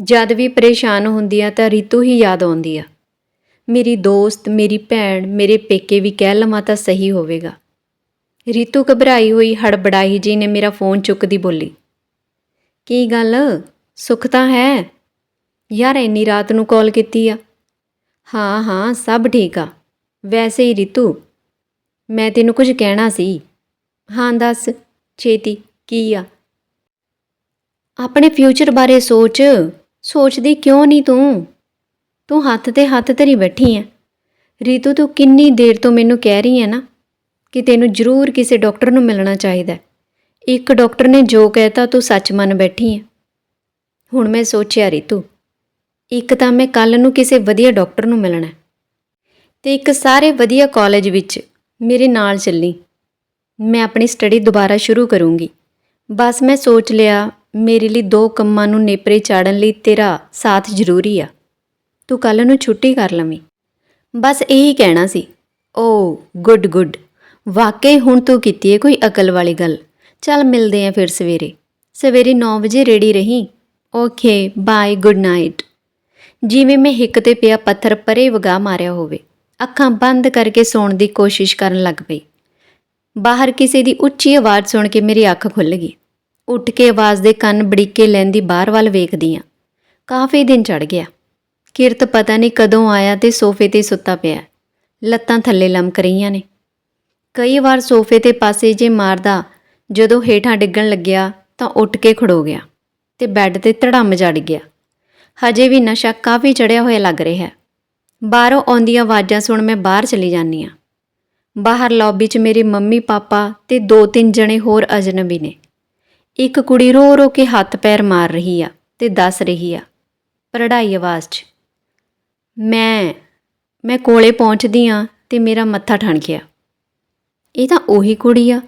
ਜਦ ਵੀ ਪਰੇਸ਼ਾਨ ਹੁੰਦੀ ਆ ਤਾਂ ਰੀਤੂ ਹੀ ਯਾਦ ਆਉਂਦੀ ਆ। ਮੇਰੀ ਦੋਸਤ, ਮੇਰੀ ਭੈਣ, ਮੇਰੇ ਪੇਕੇ ਵੀ ਕਹਿ ਲਵਾਂ ਤਾਂ ਸਹੀ ਹੋਵੇਗਾ। ਰੀਤੂ ਘਬਰਾਈ ਹੋਈ ਹੜਬੜਾਈ ਜੀ ਨੇ ਮੇਰਾ ਫੋਨ ਚੁੱਕਦੀ ਬੋਲੀ। ਕੀ ਗੱਲ? ਸੁੱਖ ਤਾਂ ਹੈ। ਯਾਰ ਇੰਨੀ ਰਾਤ ਨੂੰ ਕਾਲ ਕੀਤੀ ਆ। ਹਾਂ ਹਾਂ, ਸਭ ਠੀਕ ਆ। ਵੈਸੇ ਹੀ ਰਿਤੂ, ਮੈਂ ਤੈਨੂੰ ਕੁਝ ਕਹਿਣਾ ਸੀ। ਹਾਂ, ਦੱਸ, ਛੇਤੀ, ਕੀ ਆ? ਆਪਣੇ ਫਿਊਚਰ ਬਾਰੇ ਸੋਚ। ਸੋਚਦੀ ਕਿਉਂ ਨਹੀਂ ਤੂੰ? ਤੂੰ ਹੱਥ ਤੇ ਹੱਥ ਧਰੀ ਬੈਠੀ ਐ। ਰੀਤੂ, ਤੂੰ ਕਿੰਨੀ ਦੇਰ ਤੋਂ ਮੈਨੂੰ ਕਹਿ ਰਹੀ ਐ ਨਾ ਕਿ ਤੈਨੂੰ ਜ਼ਰੂਰ ਕਿਸੇ ਡਾਕਟਰ ਨੂੰ ਮਿਲਣਾ ਚਾਹੀਦਾ। ਇੱਕ ਡਾਕਟਰ ਨੇ ਜੋ ਕਹਿਤਾ ਤੂੰ ਸੱਚ ਮੰਨ ਬੈਠੀ ਹੈ ਹੁਣ ਮੈਂ ਸੋਚਿਆ, ਰੀਤੂ, ਇੱਕ ਤਾਂ ਮੈਂ ਕੱਲ ਨੂੰ ਕਿਸੇ ਵਧੀਆ ਡਾਕਟਰ ਨੂੰ ਮਿਲਣਾ ਹੈ ਤੇ ਇੱਕ ਸਾਰੇ ਵਧੀਆ ਕਾਲਜ ਵਿੱਚ ਮੇਰੇ ਨਾਲ ਚੱਲੀ। ਮੈਂ ਆਪਣੀ ਸਟੱਡੀ ਦੁਬਾਰਾ ਸ਼ੁਰੂ ਕਰੂੰਗੀ। ਬਸ ਮੈਂ ਸੋਚ ਲਿਆ, ਮੇਰੇ ਲਈ ਦੋ ਕੰਮਾਂ ਨੂੰ ਨੇਪਰੇ ਚਾੜਨ ਲਈ ਤੇਰਾ ਸਾਥ ਜ਼ਰੂਰੀ ਆ। ਤੂੰ ਕੱਲ ਨੂੰ ਛੁੱਟੀ ਕਰ ਲਵੀਂ। ਬਸ ਇਹੀ ਕਹਿਣਾ ਸੀ। ਓ, ਗੁੱਡ ਗੁੱਡ। ਵਾਕਈ ਹੁਣ ਤੂੰ ਕੀਤੀ ਏ ਕੋਈ ਅਕਲ ਵਾਲੀ ਗੱਲ। ਚੱਲ ਮਿਲਦੇ ਆਂ ਫਿਰ ਸਵੇਰੇ। ਸਵੇਰੇ 9 ਵਜੇ ਰੈਡੀ ਰਹੀ। Okay, bye, good night. ਜਿਵੇਂ ਮੈਂ ਹਿੱਕ ਤੇ ਪਿਆ ਪੱਥਰ ਪਰੇ ਵਗਾ ਮਾਰਿਆ ਹੋਵੇ। ਅੱਖਾਂ ਬੰਦ ਕਰਕੇ ਸੌਣ ਦੀ ਕੋਸ਼ਿਸ਼ ਕਰਨ ਲੱਗ ਪਈ। ਬਾਹਰ ਕਿਸੇ ਦੀ ਉੱਚੀ ਆਵਾਜ਼ ਸੁਣ ਕੇ ਮੇਰੀ ਅੱਖ ਖੁੱਲ ਗਈ। ਉੱਠ ਕੇ ਆਵਾਜ਼ ਦੇ ਕੰਨ ਬੜੀਕੇ ਲੈਂਦੀ ਬਾਹਰ ਵੱਲ ਵੇਖਦੀ ਆਂ। ਕਾਫੀ ਦਿਨ ਚੜ ਗਿਆ। ਕਿਰਤ ਪਤਾ ਨਹੀਂ ਕਦੋਂ ਆਇਆ ਤੇ ਸੋਫੇ ਤੇ ਸੁੱਤਾ ਪਿਆ। ਲੱਤਾਂ ਥੱਲੇ ਲਮਕ ਰਹੀਆਂ ਨੇ। ਕਈ ਵਾਰ ਸੋਫੇ ਤੇ ਪਾਸੇ ਜੇ ਮਾਰਦਾ ਜਦੋਂ ਹੇਠਾਂ ਡਿੱਗਣ ਲੱਗਿਆ ਤਾਂ ਉੱਠ ਕੇ ਖੜੋ ਗਿਆ ਤੇ ਬੈੱਡ ਤੇ ਧੜਮ ਜੜ ਗਿਆ। ਹਜੇ ਵੀ ਨਸ਼ਾ ਕਾਫੀ ਚੜਿਆ ਹੋਇਆ ਲੱਗ ਰਿਹਾ ਹੈ। ਬਾਹਰੋਂ ਆਉਂਦੀਆਂ ਆਵਾਜ਼ਾਂ ਸੁਣ ਮੈਂ ਬਾਹਰ ਚਲੀ ਜਾਂਦੀ ਹਾਂ। ਬਾਹਰ ਲੌਬੀ 'ਚ ਮੇਰੇ ਮੰਮੀ, ਪਾਪਾ ਤੇ ਦੋ ਤਿੰਨ ਜਣੇ ਹੋਰ ਅਜਨਬੀ ਨੇ। ਇੱਕ ਕੁੜੀ ਰੋ ਰੋ ਕੇ ਹੱਥ ਪੈਰ ਮਾਰ ਰਹੀ ਆ ਤੇ ਦੱਸ ਰਹੀ ਆ, ਪਰੜਾਈ ਆਵਾਜ਼ 'ਚ। ਮੈਂ ਮੈਂ ਕੋਲੇ ਪਹੁੰਚਦੀ ਆ ਤੇ ਮੇਰਾ ਮੱਥਾ ਠਣ ਗਿਆ ਇਹ ਤਾਂ ਉਹੀ ਕੁੜੀ ਆ।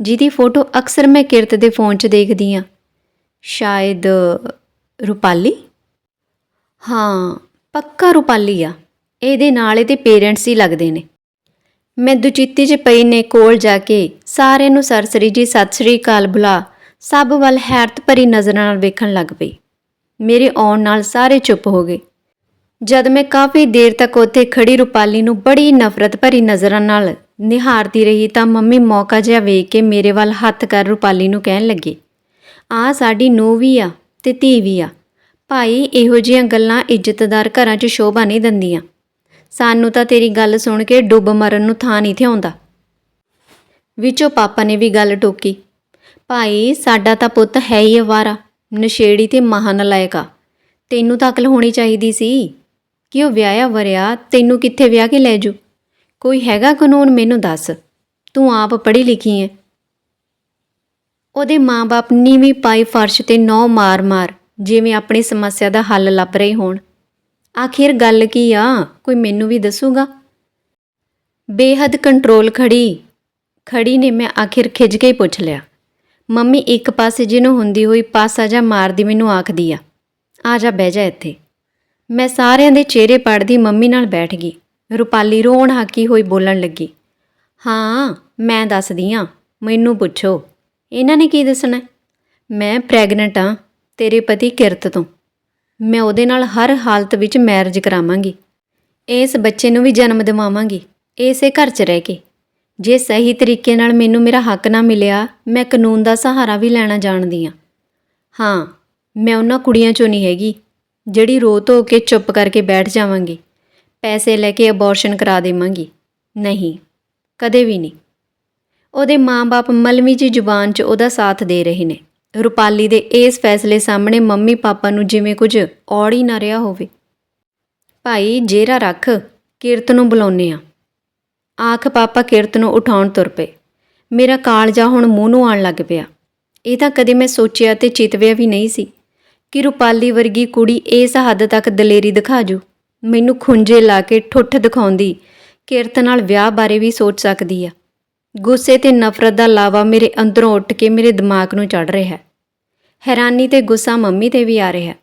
ਜਿਹਦੀ ਫੋਟੋ ਅਕਸਰ ਮੈਂ ਕਿਰਤ ਦੇ ਫੋਨ 'ਚ ਦੇਖਦੀ ਆ। ਸ਼ਾਇਦ ਰੁਪਾਲੀ? ਹਾਂ, ਪੱਕਾ ਰੁਪਾਲੀ ਆ। ਇਹਦੇ ਨਾਲ ਇਹਦੇ ਪੇਰੈਂਟਸ ਹੀ ਲੱਗਦੇ ਨੇ। ਮੈਂ ਦੁਚਿੱਤੀ 'ਚ ਪਈ ਨੇ ਕੋਲ ਜਾ ਕੇ, ਸਾਰਿਆਂ ਨੂੰ ਸਰਸਰੀ ਜੀ, ਸਤਿ ਸ੍ਰੀ ਅਕਾਲ ਬੁਲਾ। ਸਭ ਵੱਲ ਹੈਰਤ ਭਰੀ ਨਜ਼ਰਾਂ ਨਾਲ ਵੇਖਣ ਲੱਗ ਪਈ। ਮੇਰੇ ਆਉਣ ਨਾਲ ਸਾਰੇ ਚੁੱਪ ਹੋ ਗਏ। ਜਦ ਮੈਂ ਕਾਫੀ ਦੇਰ ਤੱਕ ਉੱਥੇ ਖੜੀ ਰੁਪਾਲੀ ਨੂੰ ਬੜੀ ਨਫ਼ਰਤ ਭਰੀ ਨਜ਼ਰਾਂ ਨਾਲ ਨਿਹਾਰਦੀ ਰਹੀ ਤਾਂ ਮੰਮੀ ਮੌਕਾ ਜਿਹਾ ਵੇਖ ਕੇ ਮੇਰੇ ਵੱਲ ਹੱਥ ਕਰ ਰੁਪਾਲੀ ਨੂੰ ਕਹਿਣ ਲੱਗੇ ਆ ਸਾਡੀ ਨੂੰਹ ਵੀ ਆ ਤੇ ਧੀ ਵੀ ਆ। ਭਾਈ ਇਹੋ ਜਿਹੀਆਂ ਗੱਲਾਂ ਇੱਜ਼ਤਦਾਰ ਘਰਾਂ 'ਚ ਸ਼ੋਭਾ ਨਹੀਂ ਦਿੰਦੀਆਂ। ਸਾਨੂੰ ਤਾਂ ਤੇਰੀ ਗੱਲ ਸੁਣ ਕੇ ਡੁੱਬ ਮਰਨ ਨੂੰ ਥਾਂ ਨਹੀਂ ਥਿਆਉਂਦਾ। ਵਿੱਚੋਂ ਪਾਪਾ ਨੇ ਵੀ ਗੱਲ ਟੋਕੀ, ਭਾਈ, ਸਾਡਾ ਤਾਂ ਪੁੱਤ ਹੈ ਹੀ ਅਵਾਰਾ, ਨਸ਼ੇੜੀ ਤੇ ਮਹਾਨਲਾਇਕ ਆ। ਤੈਨੂੰ ਤਾਂ ਅਕਲ ਹੋਣੀ ਚਾਹੀਦੀ ਸੀ। ਕਿ ਉਹ ਵਿਆਹਿਆ ਵਰਿਆ? ਤੈਨੂੰ ਕਿੱਥੇ ਵਿਆਹ ਕੇ ਲੈ ਜੂ ਕੋਈ ਹੈਗਾ ਕਾਨੂੰਨ ਮੈਨੂੰ ਦੱਸ। ਤੂੰ ਆਪ ਪੜ੍ਹੀ ਲਿਖੀ ਐ ਉਹਦੇ ਮਾਂ-ਬਾਪ ਨੀਵੀਂ ਪਾਈ ਫਰਸ਼ ਤੇ ਨੌ ਮਾਰ-ਮਾਰ, ਜਿਵੇਂ ਆਪਣੀ ਸਮੱਸਿਆ ਦਾ ਹੱਲ ਲੱਭ ਰਹੇ ਹੋਣ। ਆਖਿਰ ਗੱਲ ਕੀ ਆ? ਕੋਈ ਮੈਨੂੰ ਵੀ ਦੱਸੂਗਾ? ਬੇਹੱਦ ਕੰਟਰੋਲ ਖੜੀ। ਖੜੀ ਨੇ ਮੈਂ ਆਖਿਰ ਖਿੱਚ ਕੇ ਹੀ ਪੁੱਛ ਲਿਆ। ਮੰਮੀ ਇੱਕ ਪਾਸੇ ਜਿਹਨੂੰ ਹੁੰਦੀ ਹੋਈ ਪਾਸਾ ਜਾ ਮਾਰਦੀ ਮੈਨੂੰ ਆਖਦੀ ਆ ਆ ਜਾ ਬਹਿ ਜਾ ਇੱਥੇ। ਮੈਂ ਸਾਰਿਆਂ ਦੇ ਚਿਹਰੇ ਪੜਦੀ ਮੰਮੀ ਨਾਲ ਬੈਠ ਗਈ। ਰੁਪਾਲੀ ਰੋਣ ਹਾਕੀ ਹੋਈ ਬੋਲਣ ਲੱਗੀ। ਹਾਂ, ਮੈਂ ਦੱਸਦੀ ਆ, ਮੈਨੂੰ ਪੁੱਛੋ, ਇਹਨਾਂ ਨੇ ਕੀ ਦੱਸਣਾ? ਮੈਂ ਪ੍ਰੈਗਨੈਂਟ ਆ, ਤੇਰੇ ਪਤੀ ਕਿਰਤ ਤੋਂ। ਮੈਂ ਉਹਦੇ ਨਾਲ ਹਰ ਹਾਲਤ ਵਿੱਚ ਮੈਰਿਜ ਕਰਾਵਾਂਗੀ। ਇਸ ਬੱਚੇ ਨੂੰ ਵੀ ਜਨਮ ਦਿਵਾਵਾਂਗੀ, ਇਸੇ ਘਰ 'ਚ ਰਹਿ ਕੇ। ਜੇ ਸਹੀ ਤਰੀਕੇ ਨਾਲ ਮੈਨੂੰ ਮੇਰਾ ਹੱਕ ਨਾ ਮਿਲਿਆ, ਮੈਂ ਕਾਨੂੰਨ ਦਾ ਸਹਾਰਾ ਵੀ ਲੈਣਾ ਜਾਣਦੀ ਆ। ਹਾਂ, ਮੈਂ ਉਹਨਾਂ ਕੁੜੀਆਂ 'ਚੋਂ ਨਹੀਂ ਹੈਗੀ, ਜਿਹੜੀ ਰੋ ਧੋ ਕੇ ਚੁੱਪ ਕਰਕੇ ਬੈਠ ਜਾਵਾਂਗੀ। ਪੈਸੇ ਲੈ ਕੇ ਅਬੋਰਸ਼ਨ ਕਰਾ ਦੇਵਾਂਗੀ। ਨਹੀਂ, ਕਦੇ ਵੀ ਨਹੀਂ। ਉਹਦੇ ਮਾਂ-ਬਾਪ ਮਲਮੀ ਜੀ ਜ਼ੁਬਾਨ 'ਚ ਉਹਦਾ ਸਾਥ ਦੇ ਰਹੇ ਨੇ। ਰੁਪਾਲੀ ਦੇ ਇਸ ਫੈਸਲੇ ਸਾਹਮਣੇ ਮੰਮੀ ਪਾਪਾ ਨੂੰ ਜਿਵੇਂ ਕੁਝ ਔੜ ਹੀ ਨਾ ਰਿਹਾ ਹੋਵੇ। ਭਾਈ, ਜੇਰਾ ਰੱਖ, ਕੀਰਤ ਨੂੰ ਬੁਲਾਉਨੇ ਆ ਆਖ, ਪਾਪਾ ਕੀਰਤ ਨੂੰ ਉਠਾਉਣ ਤੁਰ ਪਏ। ਮੇਰਾ ਕਾਲਜਾ ਹੁਣ ਮੂੰਹ ਨੂੰ ਆਣ ਲੱਗ ਪਿਆ। ਇਹ ਤਾਂ ਕਦੇ ਮੈਂ ਸੋਚਿਆ ਤੇ ਚਿਤਵਿਆ ਵੀ ਨਹੀਂ ਸੀ ਕਿ ਰੁਪਾਲੀ ਵਰਗੀ ਕੁੜੀ ਇਸ ਹੱਦ ਤੱਕ ਦਲੇਰੀ ਦਿਖਾ ਜੂ। ਮੈਨੂੰ ਖੁੰਝੇ ਲਾ ਕੇ ਠੁੱਠ ਦਿਖਾਉਂਦੀ, ਕਿਰਤ ਨਾਲ ਵਿਆਹ ਬਾਰੇ ਵੀ ਸੋਚ ਸਕਦੀ ਆ। ਗੁੱਸੇ ਤੇ ਨਫ਼ਰਤ ਦਾ ਲਾਵਾ ਮੇਰੇ ਅੰਦਰੋਂ ਉੱਠ ਕੇ ਮੇਰੇ ਦਿਮਾਗ ਨੂੰ ਚੜ ਰਿਹਾ ਹੈ। ਹੈਰਾਨੀ ਤੇ ਗੁੱਸਾ ਮੰਮੀ ਤੇ ਵੀ ਆ ਰਿਹਾ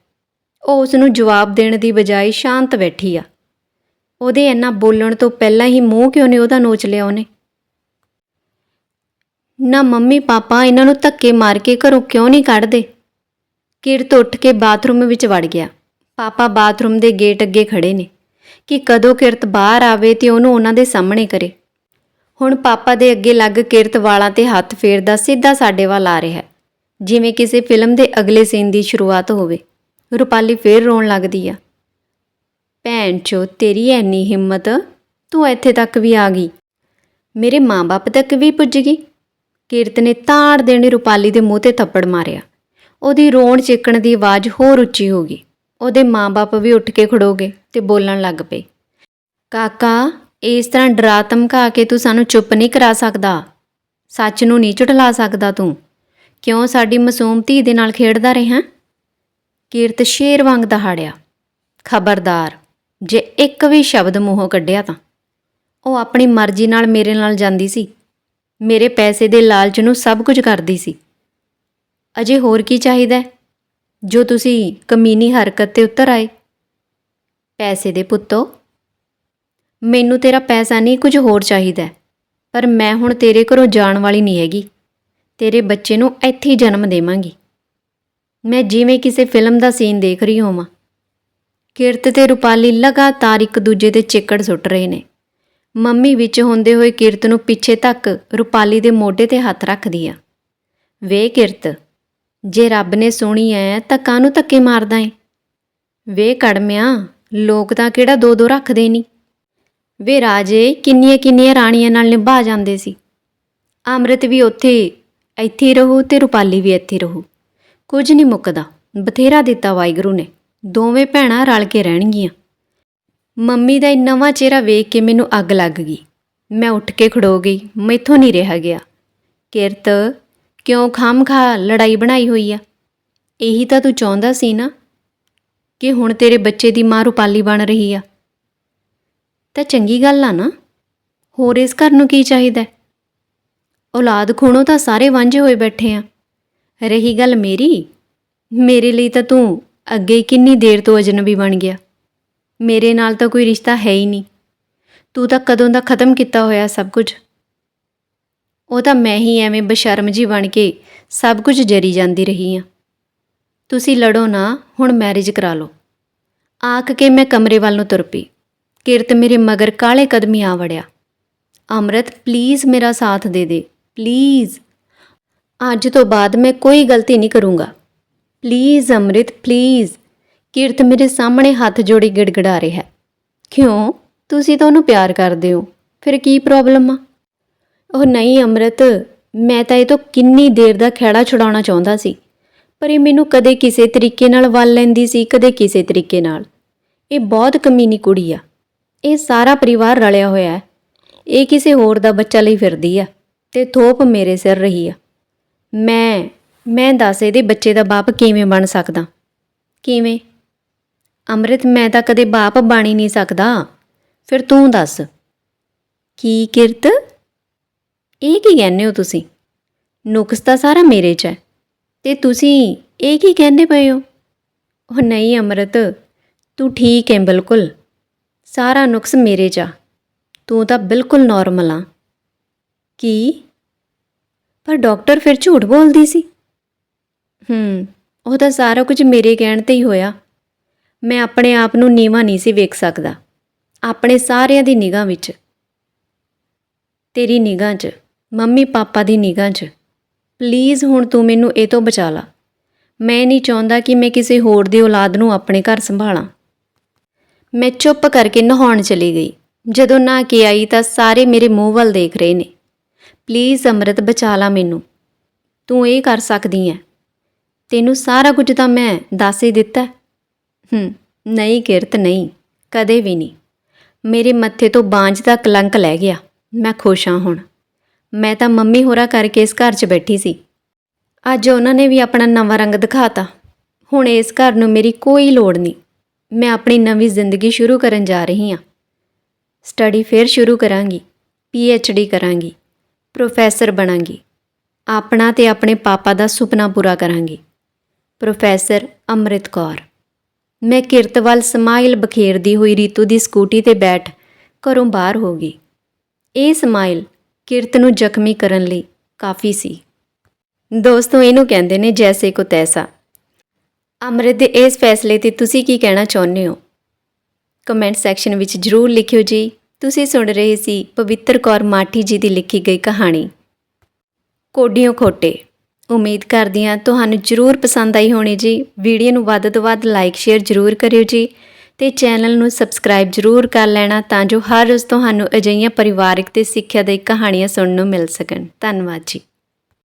ਉਹ ਉਸ ਨੂੰ ਜਵਾਬ ਦੇਣ ਦੀ ਬਜਾਏ ਸ਼ਾਂਤ ਬੈਠੀ ਆ। ਉਹਦੇ ਇੰਨਾ ਬੋਲਣ ਤੋਂ ਪਹਿਲਾਂ ਹੀ ਮੂੰਹ ਕਿਉਂ ਨਹੀਂ ਉਹਦਾ ਨੋਚ ਲਿਆ ਉਹਨੇ? ਨਾ ਮੰਮੀ ਪਾਪਾ ਇਹਨਾਂ ਨੂੰ ਧੱਕੇ ਮਾਰ ਕੇ ਘਰੋਂ ਕਿਉਂ ਨਹੀਂ ਕੱਢਦੇ? ਕਿਰਤ ਉੱਠ ਕੇ ਬਾਥਰੂਮ ਵਿੱਚ ਵੜ ਗਿਆ। ਪਾਪਾ ਬਾਥਰੂਮ ਦੇ ਗੇਟ ਅੱਗੇ ਖੜੇ ਨੇ ਕਿ ਕਦੋਂ ਕਿਰਤ ਬਾਹਰ ਆਵੇ ਤੇ ਉਹਨੂੰ ਉਹਨਾਂ ਦੇ ਸਾਹਮਣੇ ਕਰੇ। ਹੁਣ ਪਾਪਾ ਦੇ ਅੱਗੇ ਲੱਗ ਕਿਰਤ ਵਾਲਾਂ ਤੇ ਹੱਥ ਫੇਰਦਾ ਸਿੱਧਾ ਸਾਡੇ ਵੱਲ ਆ ਰਿਹਾ ਜਿਵੇਂ ਕਿਸੇ ਫਿਲਮ ਦੇ ਅਗਲੇ ਸੀਨ ਦੀ ਸ਼ੁਰੂਆਤ ਹੋਵੇ। ਰੁਪਾਲੀ ਫੇਰ ਰੋਣ ਲੱਗਦੀ ਆ। ਭੈਣ ਚੋ, ਤੇਰੀ ਐਨੀ ਹਿੰਮਤ ਤੂੰ ਇੱਥੇ ਤੱਕ ਵੀ ਆ ਗਈ। ਮੇਰੇ ਮਾਂ-ਬਾਪ ਤੱਕ ਵੀ ਪੁੱਜ ਗਈ। ਕੀਰਤ ਨੇ ਤਾੜ ਦੇਣੀ ਰੁਪਾਲੀ ਦੇ ਮੂੰਹ ਤੇ ਥੱਪੜ ਮਾਰਿਆ। ਉਹਦੀ ਰੋਣ ਚਿੱਕਣ ਦੀ ਆਵਾਜ਼ ਹੋਰ ਉੱਚੀ ਹੋ ਗਈ। ਉਹਦੇ ਮਾਂ-ਬਾਪ ਵੀ ਉੱਠ ਕੇ ਖੜੋਗੇ ਤੇ ਬੋਲਣ ਲੱਗ ਪਏ। ਕਾਕਾ, ਇਸ ਤਰ੍ਹਾਂ ਡਰਾ ਧਮਕਾ ਕੇ ਤੂੰ ਸਾਨੂੰ ਚੁੱਪ ਨਹੀਂ ਕਰਾ ਸਕਦਾ। ਸੱਚ ਨੂੰ ਨਹੀਂ ਝੁਟਲਾ ਸਕਦਾ ਤੂੰ। ਕਿਉਂ ਸਾਡੀ ਮਾਸੂਮ ਧੀ ਦੇ ਨਾਲ ਖੇਡਦਾ ਰਿਹਾ ਕੀਰਤ ਸ਼ੇਰ ਵਾਂਗ ਦਹਾੜਿਆ। ਖਬਰਦਾਰ, ਜੇ ਇੱਕ ਵੀ ਸ਼ਬਦ ਮੂੰਹੋਂ ਕੱਢਿਆ ਤਾਂ? ਉਹ ਆਪਣੀ ਮਰਜ਼ੀ ਨਾਲ ਮੇਰੇ ਨਾਲ ਜਾਂਦੀ ਸੀ। ਮੇਰੇ ਪੈਸੇ ਦੇ ਲਾਲਚ ਨੂੰ ਸਭ ਕੁਝ ਕਰਦੀ ਸੀ। ਅਜੇ ਹੋਰ ਕੀ ਚਾਹੀਦਾ ਹੈ? ਜੋ ਤੁਸੀਂ ਕਮੀਨੀ ਹਰਕਤ ਤੇ ਉਤਰ ਆਏ। ਪੈਸੇ ਦੇ ਪੁੱਤੋ, ਮੈਨੂੰ ਤੇਰਾ ਪੈਸਾ ਨਹੀਂ, ਕੁਝ ਹੋਰ ਚਾਹੀਦਾ ਪਰ ਮੈਂ ਹੁਣ ਤੇਰੇ ਘਰੋਂ ਜਾਣ ਵਾਲੀ ਨਹੀਂ ਹੈਗੀ। ਤੇਰੇ ਬੱਚੇ ਨੂੰ ਇੱਥੇ ਹੀ ਜਨਮ ਦੇਵਾਂਗੀ। ਮੈਂ ਜਿਵੇਂ ਕਿਸੇ ਫਿਲਮ ਦਾ ਸੀਨ ਦੇਖ ਰਹੀ ਹੋਵਾਂ। ਕਿਰਤ ਤੇ ਰੁਪਾਲੀ ਲਗਾਤਾਰ ਇੱਕ ਦੂਜੇ ਦੇ ਚਿੱਕੜ ਸੁੱਟ ਰਹੇ ਨੇ। ਮੰਮੀ ਵਿੱਚ ਹੁੰਦੇ ਹੋਏ ਕਿਰਤ ਨੂੰ ਪਿੱਛੇ ਤੱਕ ਰੁਪਾਲੀ ਦੇ ਮੋਢੇ ਤੇ ਹੱਥ ਰੱਖਦੀ ਆ। ਵੇ ਕਿਰਤ ਜੇ ਰੱਬ ਨੇ ਸੁਣੀ ਐ, ਤਾਂ ਕਾਹਨੂੰ ਧੱਕੇ ਮਾਰਦਾ ਏ? ਵੇ ਕੜਮਿਆ, ਲੋਕ ਤਾਂ ਕਿਹੜਾ ਦੋ ਦੋ ਰੱਖਦੇ ਨਹੀਂ ਵੇ ਰਾਜੇ, ਕਿੰਨੀਆਂ ਕਿੰਨੀਆਂ ਰਾਣੀਆਂ ਨਾਲ ਨਿਭਾ ਜਾਂਦੇ ਸੀ। ਅੰਮ੍ਰਿਤ ਵੀ ਉੱਥੇ, ਇੱਥੇ ਰਹੂ ਤੇ ਰੁਪਾਲੀ ਵੀ ਇੱਥੇ ਰਹੂ। ਕੁਝ ਨਹੀਂ ਮੁੱਕਦਾ, ਬਥੇਰਾ ਦਿੱਤਾ ਵਾਹਿਗੁਰੂ ਨੇ। ਦੋਵੇਂ ਭੈਣਾਂ ਰਲ ਕੇ ਰਹਿਣਗੀਆਂ। ਮੰਮੀ ਦਾ ਇਹ ਨਵਾਂ ਚਿਹਰਾ ਵੇਖ ਕੇ ਮੈਨੂੰ ਅੱਗ ਲੱਗ ਗਈ। ਮੈਂ ਉੱਠ ਕੇ ਖੜੋ ਗਈ, ਮੈਥੋਂ ਨਹੀਂ ਰਿਹਾ ਗਿਆ। ਕਿਰਤ ਕਿਉਂ ਖਾਮਖਾ ਲੜਾਈ ਬਣਾਈ ਹੋਈ ਆ? ਇਹੀ ਤਾਂ ਤੂੰ ਚਾਹੁੰਦਾ ਸੀ ਨਾ ਕਿ ਹੁਣ ਤੇਰੇ ਬੱਚੇ ਦੀ ਮਾਂ ਰੁਪਾਲੀ ਬਣ ਰਹੀ ਆ? ਤਾਂ ਚੰਗੀ ਗੱਲ ਆ ਨਾ। ਹੋਰ ਇਸ ਘਰ ਨੂੰ ਕੀ ਚਾਹੀਦਾ? ਔਲਾਦ ਖੂਣੋਂ ਤਾਂ ਸਾਰੇ ਵਾਂਝੇ ਹੋਏ ਬੈਠੇ ਆ। ਰਹੀ ਗੱਲ ਮੇਰੀ, ਮੇਰੇ ਲਈ ਤਾਂ ਤੂੰ ਅੱਗੇ ਕਿੰਨੀ ਦੇਰ ਤੋਂ ਅਜਨਬੀ ਬਣ ਗਿਆ। ਮੇਰੇ ਨਾਲ ਤਾਂ ਕੋਈ ਰਿਸ਼ਤਾ ਹੈ ਹੀ ਨਹੀਂ। ਤੂੰ ਤਾਂ ਕਦੋਂ ਦਾ ਖਤਮ ਕੀਤਾ ਹੋਇਆ ਸਭ ਕੁਝ। ਉਹ ਤਾਂ ਮੈਂ ਹੀ ਐਵੇਂ ਬਸ਼ਰਮ ਜੀ ਬਣ ਕੇ ਸਭ ਕੁਝ ਜਰੀ ਜਾਂਦੀ ਰਹੀ ਆ। ਤੁਸੀਂ ਲੜੋ ਨਾ, ਹੁਣ ਮੈਰਿਜ ਕਰਾ ਲਓ। ਆਖ ਕੇ ਮੈਂ ਕਮਰੇ ਵੱਲ ਨੂੰ ਤੁਰ ਪਈ। ਕਿਰਤ ਮੇਰੇ ਮਗਰ ਕਾਲੇ ਕਦਮੀ ਆ ਵੜਿਆ। ਅਮਰਤ ਪਲੀਜ਼ ਮੇਰਾ ਸਾਥ ਦੇ ਦੇ। ਪਲੀਜ਼ ਅੱਜ ਤੋਂ ਬਾਅਦ ਮੈਂ ਕੋਈ ਗਲਤੀ ਨਹੀਂ ਕਰੂੰਗਾ। ਪਲੀਜ਼ ਅੰਮ੍ਰਿਤ ਪਲੀਜ਼ ਕਿਰਤ ਮੇਰੇ ਸਾਹਮਣੇ ਹੱਥ ਜੋੜੀ ਗਿੜਗੜਾ ਰਿਹਾ। ਕਿਉਂ? ਤੁਸੀਂ ਤਾਂ ਉਹਨੂੰ ਪਿਆਰ ਕਰਦੇ ਹੋ। ਫਿਰ ਕੀ ਪ੍ਰੋਬਲਮ ਆ? ਉਹ ਨਹੀਂ ਅੰਮ੍ਰਿਤ, ਮੈਂ ਤਾਂ ਇਹ ਤੋਂ ਕਿੰਨੀ ਦੇਰ ਦਾ ਖਹਿੜਾ ਛੁਡਾਉਣਾ ਚਾਹੁੰਦਾ ਸੀ। ਪਰ ਇਹ ਮੈਨੂੰ ਕਦੇ ਕਿਸੇ ਤਰੀਕੇ ਨਾਲ ਵੱਲ ਲੈਂਦੀ ਸੀ, ਕਦੇ ਕਿਸੇ ਤਰੀਕੇ ਨਾਲ। ਇਹ ਬਹੁਤ ਕਮੀਨੀ ਕੁੜੀ ਆ। ਇਹ ਸਾਰਾ ਪਰਿਵਾਰ ਰਲਿਆ ਹੋਇਆ ਹੈ। ਇਹ ਕਿਸੇ ਹੋਰ ਦਾ ਬੱਚਾ ਲਈ ਫਿਰਦੀ ਆ ਤੇ ਥੋਪ ਮੇਰੇ ਸਿਰ ਰਹੀ ਆ। ਮੈਂ ਮੈਂ ਦੱਸ ਇਹਦੇ ਬੱਚੇ ਦਾ ਬਾਪ ਕਿਵੇਂ ਬਣ ਸਕਦਾ? ਕਿਵੇਂ? ਅੰਮ੍ਰਿਤ, ਮੈਂ ਤਾਂ ਕਦੇ ਬਾਪ ਬਣ ਹੀ ਨਹੀਂ ਸਕਦਾ। ਫਿਰ ਤੂੰ ਦੱਸ। ਕੀ ਕਿਰਤ? ਇਹ ਕੀ ਕਹਿੰਦੇ ਹੋ ਤੁਸੀਂ? ਨੁਕਸ ਤਾਂ ਸਾਰਾ ਮੇਰੇ 'ਚ ਹੈ। ਤੇ ਤੁਸੀਂ ਇਹ ਕੀ ਕਹਿੰਦੇ ਪਏ ਹੋ? ਉਹ ਨਹੀਂ ਅੰਮ੍ਰਿਤ, ਤੂੰ ਠੀਕ ਹੈ ਬਿਲਕੁਲ। ਸਾਰਾ ਨੁਕਸ ਮੇਰੇ 'ਚ ਆ। ਤੂੰ ਤਾਂ ਬਿਲਕੁਲ ਨਾਰਮਲ ਆ। ਕੀ? ਪਰ ਡਾਕਟਰ ਫਿਰ ਝੂਠ ਬੋਲਦੀ ਸੀ। ਹੂੰ, ਉਹ ਤਾਂ ਸਾਰਾ ਕੁਝ ਮੇਰੇ ਕਹਿਣ ਤੇ ਹੀ ਹੋਇਆ। ਮੈਂ ਆਪਣੇ ਆਪ ਨੂੰ ਨੀਵਾ ਨਹੀਂ ਸੀ ਵੇਖ ਸਕਦਾ। ਆਪਣੇ ਸਾਰਿਆਂ ਦੀ ਨਿਗਾਹ ਵਿੱਚ। ਤੇਰੀ ਨਿਗਾਹ 'ਚ। ਮੰਮੀ ਪਾਪਾ ਦੀ ਨਿਗਾਹ 'ਚ। ਪਲੀਜ਼ ਹੁਣ ਤੂੰ ਮੈਨੂੰ ਇਹ ਤੋਂ ਬਚਾ ਲਾ। ਮੈਂ ਨਹੀਂ ਚਾਹੁੰਦਾ ਕਿ ਮੈਂ ਕਿਸੇ ਹੋਰ ਦੀ ਔਲਾਦ ਨੂੰ ਆਪਣੇ ਘਰ ਸੰਭਾਲਾਂ ਮੈਂ ਚੁੱਪ ਕਰਕੇ ਨਹਾਉਣ ਚਲੀ ਗਈ। ਜਦੋਂ ਨਾ ਕੇ ਆਈ ਤਾਂ ਸਾਰੇ ਮੇਰੇ ਮੂੰਹ ਵੱਲ ਦੇਖ ਰਹੇ ਨੇ। ਪਲੀਜ਼ ਅੰਮ੍ਰਿਤ, ਬਚਾ ਲਾ ਮੈਨੂੰ। ਤੂੰ ਇਹ ਕਰ ਸਕਦੀ ਐ। ਤੈਨੂੰ ਸਾਰਾ ਕੁਝ ਤਾਂ ਮੈਂ ਦੱਸ ਹੀ ਦਿੱਤਾ ਹੂੰ, ਨਹੀਂ ਕਿਰਤ, ਨਹੀਂ। ਕਦੇ ਵੀ ਨਹੀਂ। ਮੇਰੇ ਮੱਥੇ ਤੋਂ ਬਾਂਝ ਦਾ ਕਲੰਕ ਲੈ ਗਿਆ। ਮੈਂ ਖੁਸ਼ ਹਾਂ ਹੁਣ। ਮੈਂ ਤਾਂ ਮੰਮੀ ਹੋਰਾਂ ਕਰਕੇ ਇਸ ਘਰ 'ਚ ਬੈਠੀ ਸੀ। ਅੱਜ ਉਹਨਾਂ ਨੇ ਵੀ ਆਪਣਾ ਨਵਾਂ ਰੰਗ ਦਿਖਾਤਾ। ਹੁਣ ਇਸ ਘਰ ਨੂੰ ਮੇਰੀ ਕੋਈ ਲੋੜ ਨਹੀਂ। ਮੈਂ ਆਪਣੀ ਨਵੀਂ ਜ਼ਿੰਦਗੀ ਸ਼ੁਰੂ ਕਰਨ ਜਾ ਰਹੀ ਹਾਂ। ਸਟੱਡੀ ਫਿਰ ਸ਼ੁਰੂ ਕਰਾਂਗੀ। ਡੀ ਕਰਾਂਗੀ। ਪ੍ਰੋਫੈਸਰ ਬਣਾਂਗੀ। ਆਪਣਾ ਤੇ ਆਪਣੇ ਪਾਪਾ ਦਾ ਸੁਪਨਾ ਪੂਰਾ ਕਰਾਂਗੀ। ਪ੍ਰੋਫੈਸਰ ਅੰਮ੍ਰਿਤ ਕੌਰ। ਮੈਂ ਕਿਰਤ ਵੱਲ ਸਮਾਈਲ ਬਖੇਰਦੀ ਹੋਈ ਰੀਤੂ ਦੀ ਸਕੂਟੀ ਤੇ ਬੈਠ ਘਰੋਂ ਬਾਹਰ ਹੋ ਗਈ। ਇਹ ਸਮਾਈਲ ਕਿਰਤ ਨੂੰ ਜ਼ਖਮੀ ਕਰਨ ਲਈ ਕਾਫੀ ਸੀ। ਦੋਸਤੋ ਇਹਨੂੰ ਕਹਿੰਦੇ ਨੇ, ਜੈਸੇ ਕੋ ਤੈਸਾ। ਅੰਮ੍ਰਿਤ ਦੇ ਇਸ ਫੈਸਲੇ ਤੇ ਤੁਸੀਂ ਕੀ ਕਹਿਣਾ ਚਾਹੁੰਦੇ ਹੋ? ਕਮੈਂਟ ਸੈਕਸ਼ਨ ਵਿੱਚ ਜਰੂਰ ਲਿਖਿਓ ਜੀ। ਤੁਸੀਂ ਸੁਣ ਰਹੇ ਸੀ ਪਵਿੱਤਰ ਕੌਰ ਮਾਠੀ ਜੀ ਦੀ ਲਿਖੀ ਗਈ ਕਹਾਣੀ। ਕੋਡੀਆਂ ਖੋਟੇ। ਉਮੀਦ ਕਰਦੀ ਹਾਂ ਤੁਹਾਨੂੰ ਜਰੂਰ ਪਸੰਦ ਆਈ ਹੋਣੀ ਜੀ। ਵੀਡੀਓ ਨੂੰ ਵੱਧ ਤੋਂ ਵੱਧ ਲਾਈਕ, ਸ਼ੇਅਰ ਜਰੂਰ ਕਰਿਓ ਜੀ। ਤੇ ਚੈਨਲ ਨੂੰ ਸਬਸਕ੍ਰਾਈਬ ਜਰੂਰ ਕਰ ਲੈਣਾ ਤਾਂ ਜੋ ਹਰ ਰੋਜ਼ ਤੁਹਾਨੂੰ ਅਜਿਹੀਆਂ ਪਰਿਵਾਰਕ ਤੇ ਸਿੱਖਿਆ ਦੇ ਕਹਾਣੀਆਂ ਸੁਣਨ ਨੂੰ ਮਿਲ ਸਕਣ। ਧੰਨਵਾਦ ਜੀ।